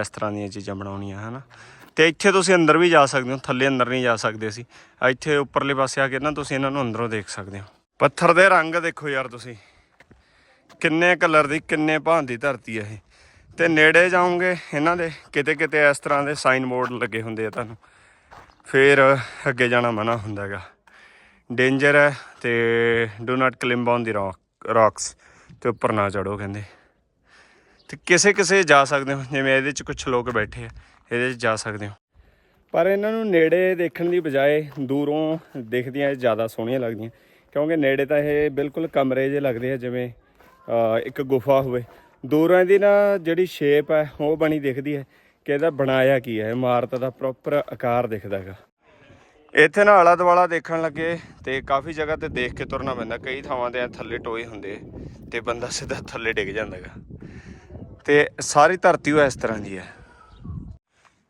ਇਸ ਤਰ੍ਹਾਂ ਦੀਆਂ ਚੀਜ਼ਾਂ ਬਣਾਉਣੀਆਂ, ਹਨਾ? ਤੇ ਇੱਥੇ ਤੁਸੀਂ ਅੰਦਰ ਵੀ ਜਾ ਸਕਦੇ ਹੋ, ਥੱਲੇ ਅੰਦਰ ਨਹੀਂ ਜਾ ਸਕਦੇ ਸੀ ਇੱਥੇ ਉੱਪਰਲੇ ਪਾਸੇ ਆ ਕੇ ਨਾ ਤੁਸੀਂ ਇਹਨਾਂ ਨੂੰ ਅੰਦਰੋਂ ਦੇਖ ਸਕਦੇ ਹੋ। ਪੱਥਰ ਦੇ ਰੰਗ ਦੇਖੋ ਯਾਰ ਤੁਸੀਂ। ਕਿੰਨੇ ਕਲਰ ਦੀ, ਕਿੰਨੇ ਭਾਂਤ ਦੀ ਧਰਤੀ ਹੈ ਇਹ। ਤੇ ਨੇੜੇ ਜਾਓਗੇ ਇਹਨਾਂ ਦੇ ਕਿਤੇ ਕਿਤੇ ਇਸ ਤਰ੍ਹਾਂ ਦੇ ਸਾਈਨ ਬੋਰਡ ਲੱਗੇ ਹੁੰਦੇ ਆ ਤੁਹਾਨੂੰ। ਫਿਰ ਅੱਗੇ ਜਾਣਾ ਮਨਾ ਹੁੰਦਾ ਹੈਗਾ। ਡੇਂਜਰ ਹੈ ਤੇ do not climb on the rocks ਤੇ ਉੱਪਰ ਨਾ ਚੜੋ ਕਹਿੰਦੇ। ਤੇ ਕਿਸੇ ਕਿਸੇ ਜਾ ਸਕਦੇ ਹੋ, ਜਿਵੇਂ ਇਹਦੇ ਚ ਕੁਝ ਲੋਕ ਬੈਠੇ ਆ, ਇਹਦੇ ਚ ਜਾ ਸਕਦੇ ਹੋ। ਪਰ ਇਹਨਾਂ ਨੂੰ ਨੇੜੇ ਦੇਖਣ ਦੀ ਬਜਾਏ ਦੂਰੋਂ ਦਿਖਦੀਆਂ ਜ਼ਿਆਦਾ ਸੋਹਣੀਆਂ ਲੱਗਦੀਆਂ। ਕਿਉਂਕਿ ਨੇੜੇ ਤਾਂ ਇਹ ਬਿਲਕੁਲ ਕਮਰੇ ਜਿਹੇ ਲੱਗਦੇ ਆ, ਜਿਵੇਂ ਇੱਕ ਗੁਫਾ ਹੋਵੇ। ਦੂਰੋਂ ਇਹਦੀ ਨਾ ਜਿਹੜੀ ਸ਼ੇਪ ਹੈ ਉਹ ਬਣੀ ਦਿਖਦੀ ਹੈ ਕਿ ਇਹਦਾ ਬਣਾਇਆ ਕੀ ਹੈ। ਇਮਾਰਤ ਦਾ ਪ੍ਰੋਪਰ ਆਕਾਰ ਦਿਖਦਾ ਹੈਗਾ। ਇੱਥੇ ਨਾ ਆਲਾ ਦੁਆਲਾ ਦੇਖਣ ਲੱਗੇ ਤੇ ਕਾਫੀ ਜਗ੍ਹਾ ਤੇ ਦੇਖ ਕੇ ਤੁਰਨਾ ਪੈਂਦਾ। ਕਈ ਥਾਵਾਂ ਤੇ ਥੱਲੇ ਟੋਏ ਹੁੰਦੇ ਆ ਤੇ ਬੰਦਾ ਸਿੱਧਾ ਥੱਲੇ ਡਿੱਗ ਜਾਂਦਾ ਹੈਗਾ ਤੇ ਸਾਰੀ ਧਰਤੀ ਉਹ ਇਸ ਤਰ੍ਹਾਂ ਦੀ ਹੈ।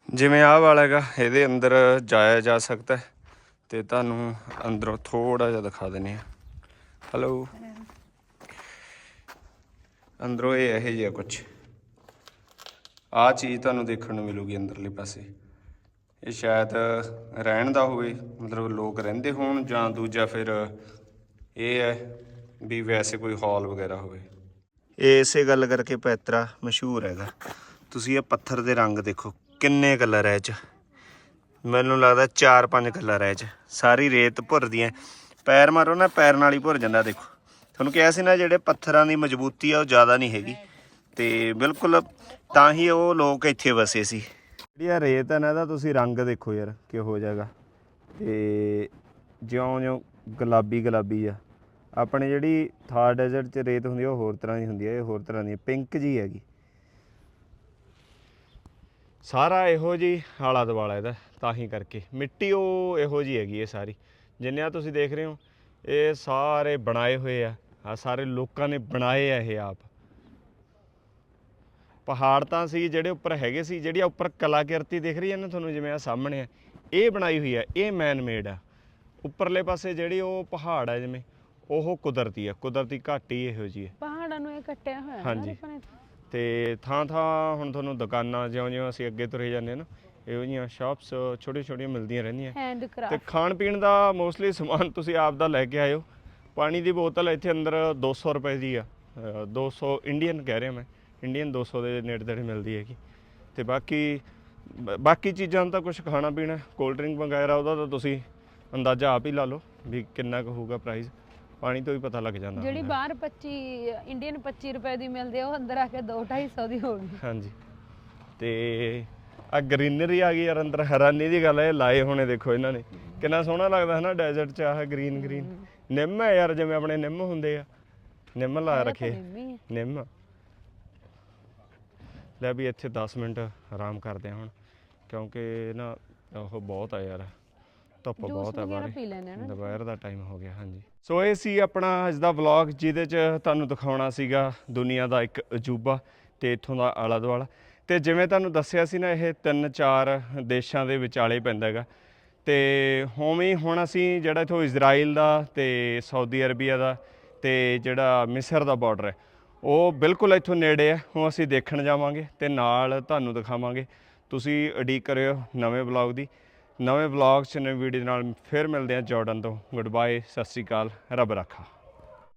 ਜਿਵੇਂ ਆਹ ਵਾਲਾ ਹੈਗਾ, ਇਹਦੇ ਅੰਦਰ ਜਾਇਆ ਜਾ ਸਕਦਾ ਹੈ। ਤੇ ਤੁਹਾਨੂੰ ਅੰਦਰੋਂ ਥੋੜਾ ਜਿਹਾ ਦਿਖਾ ਦਿੰਨੇ ਆ ਹੈਲੋ ਅੰਦਰੋਂ ਇਹ ਇਹ ਜਿਹਾ ਕੁਝ ਆ ਚੀਜ਼ ਤੁਹਾਨੂੰ ਦੇਖਣ ਨੂੰ ਮਿਲੂਗੀ ਅੰਦਰਲੇ ਪਾਸੇ। ਇਹ ਸ਼ਾਇਦ ਰਹਿਣ ਦਾ ਹੋਵੇ, ਮਤਲਬ ਲੋਕ ਰਹਿੰਦੇ ਹੋਣ ਜਾਂ ਦੂਜਾ ਫਿਰ ਇਹ ਹੈ ਵੀ ਵੈਸੇ ਕੋਈ ਹਾਲ ਵਗੈਰਾ ਹੋਵੇ। ਇਹ ਇਸੇ ਗੱਲ ਕਰਕੇ ਪੈਤਰਾ ਮਸ਼ਹੂਰ ਹੈਗਾ। ਤੁਸੀਂ ਇਹ ਪੱਥਰ ਦੇ ਰੰਗ ਦੇਖੋ, ਕਿੰਨੇ ਕਲਰ ਹੈ ਇਹ ਚ। ਮੈਨੂੰ ਲੱਗਦਾ 4-5 ਕਲਰ ਹੈ ਇਹ ਚ। ਸਾਰੀ ਰੇਤ ਭੁਰਦੀ ਹੈ। ਪੈਰ ਮਾਰੋ ਨਾ, ਪੈਰ ਨਾਲ ਹੀ ਭੁਰ ਜਾਂਦਾ, ਦੇਖੋ। ਤੁਹਾਨੂੰ ਕਿਹਾ ਸੀ ਨਾ, ਜਿਹੜੇ ਪੱਥਰਾਂ ਦੀ ਮਜ਼ਬੂਤੀ ਆ, ਉਹ ਜ਼ਿਆਦਾ ਨਹੀਂ ਹੈਗੀ। ਤੇ ਬਿਲਕੁਲ ਤਾਂ ਹੀ ਉਹ ਲੋਕ ਇੱਥੇ ਵਸੇ ਸੀ। ਜਿਹੜੀ ਆ ਰੇਤ ਹੈ ਨਾ ਇਹਦਾ ਤੁਸੀਂ ਰੰਗ ਦੇਖੋ ਯਾਰ, ਕਿਹੋ ਜਾਗਾ ਤੇ ਜਿਉਂ-ਜਿਉਂ ਗੁਲਾਬੀ ਗੁਲਾਬੀ ਆ। ਆਪਣੇ ਜਿਹੜੀ ਥਾਰ ਡੈਜ਼ਰਟ 'ਚ ਰੇਤ ਹੁੰਦੀ ਉਹ ਹੋਰ ਤਰ੍ਹਾਂ ਦੀ ਹੁੰਦੀ ਹੈ ਇਹ ਹੋਰ ਤਰ੍ਹਾਂ ਦੀ ਪਿੰਕ ਜੀ ਹੈਗੀ। ਸਾਰਾ ਇਹੋ ਜੀ ਹਾਲਾ ਦਵਾਲਾ ਇਹਦਾ, ਤਾਂ ਹੀ ਕਰਕੇ। ਮਿੱਟੀ ਉਹ ਇਹੋ ਜੀ ਹੈਗੀ ਇਹ ਸਾਰੀ। ਜਿੰਨੇ ਆ ਤੁਸੀਂ ਦੇਖ ਰਹੇ ਹੋ, ਇਹ ਸਾਰੇ ਬਣਾਏ ਹੋਏ ਆ ਆ ਸਾਰੇ ਲੋਕਾਂ ਨੇ ਬਣਾਏ ਆ ਇਹ ਆਪ। ਪਹਾੜ ਤਾਂ ਸੀ ਜਿਹੜੇ ਉੱਪਰ ਹੈਗੇ ਸੀ ਜਿਹੜੀ ਉੱਪਰ ਕਲਾਕਿਰਤੀ ਦਿਖ ਰਹੀ ਹੈ ਨਾ ਤੁਹਾਨੂੰ ਜਿਵੇਂ ਆ ਸਾਹਮਣੇ ਆ ਇਹ ਬਣਾਈ ਹੋਈ ਆ ਇਹ ਮੈਨ ਮੇਡ ਆ। ਉੱਪਰਲੇ ਪਾਸੇ ਜਿਹੜੀ ਉਹ ਪਹਾੜ ਆ ਜਿਵੇਂ ਉਹ ਕੁਦਰਤੀ ਆ ਕੁਦਰਤੀ ਘਾਟੀ ਇਹੋ ਜੀ ਹੈ ਪਹਾੜਾਂ ਨੂੰ ਇਹ ਕੱਟਿਆ ਹੋਇਆ ਹੈ ਹਾਂਜੀ। ਤੇ। ਥਾਂ ਥਾਂ ਹੁਣ ਤੁਹਾਨੂੰ ਦੁਕਾਨਾਂ ਜਿਉਂ-ਜਿਉਂ ਅਸੀਂ ਅੱਗੇ ਤੁਰੇ ਜਾਂਦੇ ਹਾਂ ਨਾ ਇਹੋ ਜਿਹੀਆਂ ਸ਼ਾਪਸ ਛੋਟੀਆਂ-ਛੋਟੀਆਂ ਮਿਲਦੀਆਂ ਰਹਿੰਦੀਆਂ। ਤੇ ਖਾਣ ਪੀਣ ਦਾ ਮੋਸਟਲੀ ਸਮਾਨ ਤੁਸੀਂ ਆਪ ਦਾ ਲੈ ਕੇ ਆਇਓ। ਪਾਣੀ ਦੀ ਬੋਤਲ ਇੱਥੇ ਅੰਦਰ 200 ਰੁਪਏ ਦੀ ਆ ਅ, 200 ਇੰਡੀਅਨ ਕਹਿ ਰਿਹਾ ਮੈਂ। ਇੰਡੀਅਨ 200 ਦੇ ਨੇੜੇ ਤੇੜੇ ਮਿਲਦੀ ਹੈਗੀ। ਤੇ ਬਾਕੀ ਬਾਕੀ ਚੀਜ਼ਾਂ ਦਾ ਕੁਝ ਖਾਣਾ ਪੀਣਾ ਕੋਲਡ ਡਰਿੰਕ ਵਗੈਰਾ ਉਹਦਾ ਤਾਂ ਤੁਸੀਂ ਅੰਦਾਜ਼ਾ ਆਪ ਹੀ ਲਾ ਲਓ ਵੀ ਕਿੰਨਾ ਕੁ ਹੋਊਗਾ ਪ੍ਰਾਈਸ ਪਾਣੀ ਤੋਂ ਹੀ ਪਤਾ ਲੱਗ ਜਾਂਦਾ ਜਿਹੜੀ। ਬਾਹਰ 25 ਇੰਡੀਅਨ 25 ਰੁਪਏ ਦੀ ਮਿਲਦੀ ਆ ਉਹ ਅੰਦਰ ਆ ਕੇ 2 250 ਦੀ ਹੋ ਗਈ। ਹਾਂਜੀ। ਤੇ ਆ ਗ੍ਰੀਨਰੀ ਆ ਗਈ ਯਾਰ ਅੰਦਰ ਹੈਰਾਨੀ ਦੀ ਗੱਲ ਹੈ ਇਹ ਲਾਏ ਹੋਣੇ ਦੇਖੋ ਇਹਨਾਂ ਨੇ। ਕਿੰਨਾ ਸੋਹਣਾ ਲੱਗਦਾ ਹੈ ਨਾ ਡੈਜ਼ਰਟ 'ਚ ਆਹ ਗ੍ਰੀਨ ਗ੍ਰੀਨ ਨਿੰਮ ਹੈ ਯਾਰ ਜਿਵੇਂ ਆਪਣੇ ਨਿੰਮ ਹੁੰਦੇ ਆ। ਨਿੰਮ ਲਾ ਰੱਖੇ। ਨਿੰਮ। ਲੈ ਵੀ ਇੱਥੇ 10 ਮਿੰਟ ਆਰਾਮ ਕਰਦੇ ਹਾਂ ਹੁਣ ਕਿਉਂਕਿ ਨਾ ਉਹ ਬਹੁਤ ਆ ਯਾਰ ਧੁੱਪ ਬਹੁਤ ਆ ਬਾਹਰ ਪੀ ਨਾ। ਦੁਪਹਿਰ ਦਾ ਟਾਈਮ ਹੋ ਗਿਆ ਹਾਂਜੀ। ਸੋ ਇਹ ਸੀ ਆਪਣਾ ਅੱਜ ਦਾ ਵਲੌਗ ਜਿਹਦੇ 'ਚ ਤੁਹਾਨੂੰ ਦਿਖਾਉਣਾ ਸੀਗਾ ਦੁਨੀਆ ਦਾ ਇੱਕ ਅਜੂਬਾ ਤੇ ਇੱਥੋਂ ਦਾ ਆਲਾ ਦੁਆਲਾ ਤੇ ਜਿਵੇਂ ਤੁਹਾਨੂੰ ਦੱਸਿਆ ਸੀ ਨਾ ਇਹ ਤਿੰਨ ਚਾਰ ਦੇਸ਼ਾਂ ਦੇ ਵਿਚਾਲੇ ਪੈਂਦਾ ਹੈਗਾ। ਤੇ ਹੋਵੇਂ ਹੁਣ ਅਸੀਂ ਜਿਹੜਾ ਇਥੋਂ ਇਜ਼ਰਾਈਲ ਦਾ ਤੇ ਸਾਊਦੀ ਅਰਬੀਆ ਦਾ ਤੇ ਜਿਹੜਾ ਮਿਸਰ ਦਾ ਬਾਰਡਰ ਹੈ ਉਹ ਬਿਲਕੁਲ ਇੱਥੋਂ ਨੇੜੇ ਹੈ। ਉਹ ਅਸੀਂ ਦੇਖਣ ਜਾਵਾਂਗੇ ਤੇ ਨਾਲ ਤੁਹਾਨੂੰ ਦਿਖਾਵਾਂਗੇ। ਤੁਸੀਂ ਉਡੀਕ ਕਰਿਓ ਨਵੇਂ ਵਲੌਗ ਦੀ। ਨਵੇਂ ਵਲੌਗ 'ਚ ਨਵੀਂ ਵੀਡੀਓ ਨਾਲ ਫਿਰ ਮਿਲਦੇ ਹਾਂ। ਜਾਰਡਨ ਤੋਂ। ਗੁੱਡ ਬਾਏ ਸਤਿ ਸ਼੍ਰੀ ਅਕਾਲ। ਰੱਬ ਰੱਖਾ।